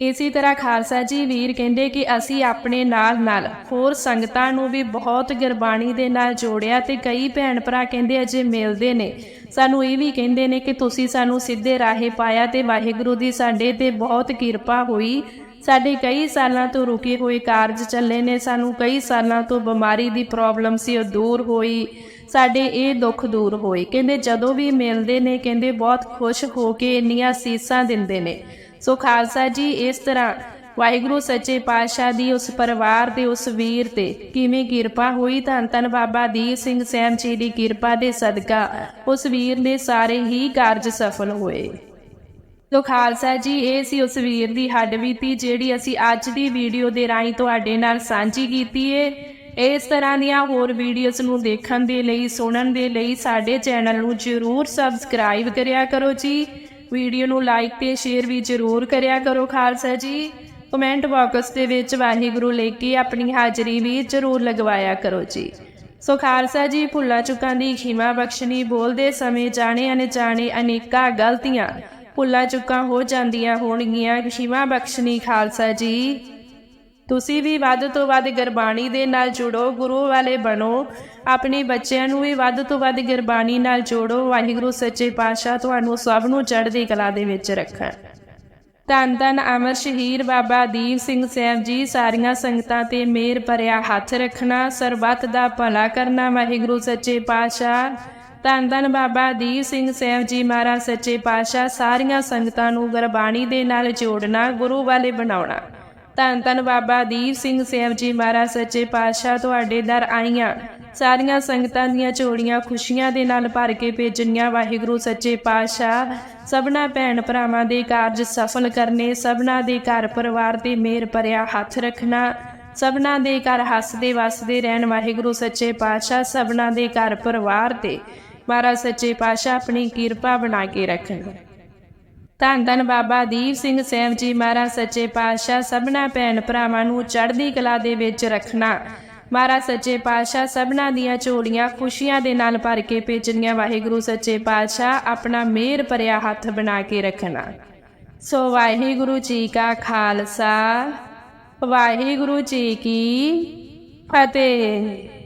ਇਸੇ ਤਰ੍ਹਾਂ ਖਾਲਸਾ ਜੀ ਵੀਰ ਕਹਿੰਦੇ ਕਿ ਅਸੀਂ ਆਪਣੇ ਨਾਲ ਨਾਲ ਹੋਰ ਸੰਗਤਾਂ ਨੂੰ ਵੀ ਬਹੁਤ ਗੁਰਬਾਣੀ ਦੇ ਨਾਲ ਜੋੜਿਆ ਤੇ ਕਈ ਭੈਣ ਭਰਾ ਕਹਿੰਦੇ ਅਜੇ ਮਿਲਦੇ ਨੇ। ਸਾਨੂੰ ਇਹ ਵੀ ਕਹਿੰਦੇ ਨੇ ਕਿ ਤੁਸੀਂ ਸਾਨੂੰ ਸਿੱਧੇ ਰਾਹੇ ਪਾਇਆ ਤੇ ਵਾਹਿਗੁਰੂ ਦੀ ਸਾਡੇ ਤੇ ਬਹੁਤ ਕਿਰਪਾ ਹੋਈ। ਸਾਡੇ ਕਈ ਸਾਲਾਂ ਤੋਂ ਰੁਕੇ ਹੋਏ ਕਾਰਜ ਚੱਲੇ ਨੇ, ਸਾਨੂੰ ਕਈ ਸਾਲਾਂ ਤੋਂ ਬਿਮਾਰੀ ਦੀ ਪ੍ਰੋਬਲਮ ਸੀ, ਉਹ ਦੂਰ ਹੋਈ। ਸਾਡੇ ਇਹ ਦੁੱਖ ਦੂਰ ਹੋਏ। ਕਹਿੰਦੇ ਜਦੋਂ ਵੀ ਮਿਲਦੇ ਨੇ, ਕਹਿੰਦੇ ਬਹੁਤ ਖੁਸ਼ ਹੋ ਕੇ ਇੰਨੀਆਂ ਸੀਸਾਂ ਦਿੰਦੇ ਨੇ। ਸੋ ਖਾਲਸਾ ਜੀ, ਇਸ ਤਰ੍ਹਾਂ ਵਾਹਿਗੁਰੂ ਸੱਚੇ ਪਾਤਸ਼ਾਹ ਦੀ ਉਸ ਪਰਿਵਾਰ ਦੇ ਉਸ ਵੀਰ ਤੇ ਕਿਵੇਂ ਕਿਰਪਾ ਹੋਈ, ਧੰਨ ਧੰਨ ਬਾਬਾ ਦੀਪ ਸਿੰਘ ਸੈਨ ਜੀ ਦੀ ਕਿਰਪਾ ਦੇ ਸਦਕਾ ਉਸ ਵੀਰ ਦੇ ਸਾਰੇ ਹੀ ਕਾਰਜ ਸਫਲ ਹੋਏ। ਤੋ ਖਾਲਸਾ ਜੀ, ਇਹ ਸੀ ਉਸ ਵੀਰ ਦੀ ਹੱਡਬੀਤੀ ਜਿਹੜੀ ਅਸੀਂ ਅੱਜ ਦੀ ਵੀਡੀਓ ਦੇ ਰਾਹੀਂ ਤੁਹਾਡੇ ਨਾਲ ਸਾਂਝੀ ਕੀਤੀ ਏ। ਇਸ ਤਰ੍ਹਾਂ ਦੀਆਂ ਹੋਰ ਵੀਡੀਓਜ਼ ਨੂੰ ਦੇਖਣ ਦੇ ਲਈ, ਸੁਣਨ ਦੇ ਲਈ ਸਾਡੇ ਚੈਨਲ ਨੂੰ ਜਰੂਰ ਸਬਸਕ੍ਰਾਈਬ ਕਰਿਆ ਕਰੋ ਜੀ। ਵੀਡੀਓ ਨੂੰ ਲਾਈਕ ਤੇ ਸ਼ੇਅਰ ਵੀ ਜਰੂਰ ਕਰਿਆ ਕਰੋ ਖਾਲਸਾ ਜੀ। ਕਮੈਂਟ ਬਾਕਸ ਦੇ ਵਿੱਚ ਵਾਹਿਗੁਰੂ ਲੈ ਕੇ ਆਪਣੀ ਹਾਜ਼ਰੀ ਵੀ ਜਰੂਰ ਲਗਵਾਇਆ ਕਰੋ ਜੀ। ਸੋ ਖਾਲਸਾ ਜੀ, ਭੁੱਲਾ ਚੁੱਕਾਂ ਦੀ ਖਿਮਾ ਬਖਸ਼ਣੀ ਬੋਲਦੇ ਸਮੇਂ ਜਾਣੇ ਅਣਜਾਣੇ ਅਨੇਕਾਂ ਗਲਤੀਆਂ ਭੁੱਲਾ ਚੁੱਕਾਂ ਹੋ ਜਾਂਦੀਆਂ ਹੋਣਗੀਆਂ। ਖਿਮਾ ਬਖਸ਼ਣੀ ਖਾਲਸਾ ਜੀ। ਤੁਸੀਂ ਵੀ ਵੱਧ ਤੋਂ ਵੱਧ ਗੁਰਬਾਣੀ ਦੇ ਨਾਲ ਜੁੜੋ, ਗੁਰੂ ਵਾਲੇ ਬਣੋ। ਆਪਣੇ ਬੱਚਿਆਂ ਨੂੰ ਵੀ ਵੱਧ ਤੋਂ ਵੱਧ ਗੁਰਬਾਣੀ ਨਾਲ ਜੋੜੋ। ਵਾਹਿਗੁਰੂ, ਸੱਚੇ ਪਾਤਸ਼ਾਹ ਤੁਹਾਨੂੰ ਸਭ ਨੂੰ ਚੜ੍ਹਦੀ ਕਲਾ ਦੇ ਵਿੱਚ ਰੱਖਣ। ਧੰਨ ਧੰਨ ਅਮਰ ਸ਼ਹੀਰ ਬਾਬਾ ਦੀਪ ਸਿੰਘ ਸਾਹਿਬ ਜੀ, ਸਾਰੀਆਂ ਸੰਗਤਾਂ ਤੇ ਮੇਰ ਭਰਿਆ ਹੱਥ ਰੱਖਣਾ, ਸਰਬੱਤ ਦਾ ਭਲਾ ਕਰਨਾ, ਵਾਹਿਗੁਰੂ, ਸੱਚੇ ਪਾਤਸ਼ਾਹ। ਧੰਨ ਧੰਨ ਬਾਬਾ ਦੀਪ ਸਿੰਘ ਸਾਹਿਬ ਜੀ ਮਹਾਰਾਜ, ਸੱਚੇ ਪਾਤਸ਼ਾਹ, ਸਾਰੀਆਂ ਸੰਗਤਾਂ ਨੂੰ ਗੁਰਬਾਣੀ ਦੇ ਨਾਲ ਜੋੜਨਾ, ਗੁਰੂ ਵਾਲੇ ਬਣਾਉਣਾ। ਧੰਨ ਧੰਨ ਬਾਬਾ ਦੀਪ ਸਿੰਘ ਸਾਹਿਬ ਜੀ ਮਹਾਰਾਜ, ਸੱਚੇ ਪਾਤਸ਼ਾਹ ਤੁਹਾਡੇ ਦਰ ਆਈਆਂ। ਸਾਰੀਆਂ ਸੰਗਤਾਂ ਦੀਆਂ ਝੋਲੀਆਂ ਖੁਸ਼ੀਆਂ ਦੇ ਨਾਲ ਭਰ ਕੇ ਭੇਜਣੀਆਂ। ਵਾਹਿਗੁਰੂ, ਸੱਚੇ ਪਾਤਸ਼ਾਹ, ਸਭਨਾ ਭੈਣ ਭਰਾਵਾਂ ਦੇ ਕਾਰਜ ਸਫਲ ਕਰਨੇ, ਸਭਨਾ ਦੇ ਘਰ ਪਰਿਵਾਰ ਤੇ ਮੇਰ ਭਰਿਆ ਹੱਥ ਰੱਖਣਾ, ਸਭਨਾ ਦੇ ਘਰ ਹੱਸਦੇ ਵਸਦੇ ਰਹਿਣ। ਵਾਹਿਗੁਰੂ, ਸੱਚੇ ਪਾਤਸ਼ਾਹ, ਸਭਨਾ ਦੇ ਘਰ ਪਰਿਵਾਰ ਤੇ ਮਹਾਰਾਜ, ਸੱਚੇ ਪਾਤਸ਼ਾਹ, ਆਪਣੀ ਕਿਰਪਾ ਬਣਾ ਕੇ ਰੱਖਣ। ਧੰਨ ਧੰਨ ਬਾਬਾ ਦੀਪ ਸਿੰਘ ਸਾਹਿਬ ਜੀ ਮਹਾਰਾਜ ਸੱਚੇ ਪਾਤਸ਼ਾਹ, ਸਭਨਾ ਭੈਣ ਭਰਾਵਾਂ ਨੂੰ ਚੜ੍ਹਦੀ ਕਲਾ ਦੇ ਵਿੱਚ ਰੱਖਣਾ। ਮਹਾਰਾਜ ਸੱਚੇ ਪਾਤਸ਼ਾਹ, ਸਭਨਾ ਦੀਆਂ ਝੋਲੀਆਂ ਖੁਸ਼ੀਆਂ ਦੇ ਨਾਲ ਭਰ ਕੇ ਭੇਜਣੀਆਂ। ਵਾਹਿਗੁਰੂ ਸੱਚੇ ਪਾਤਸ਼ਾਹ, ਆਪਣਾ ਮਿਹਰ ਭਰਿਆ ਹੱਥ ਬਣਾ ਕੇ ਰੱਖਣਾ। ਸੋ ਵਾਹਿਗੁਰੂ ਜੀ ਕਾ ਖਾਲਸਾ, ਵਾਹਿਗੁਰੂ ਜੀ ਕੀ ਫਤਿਹ।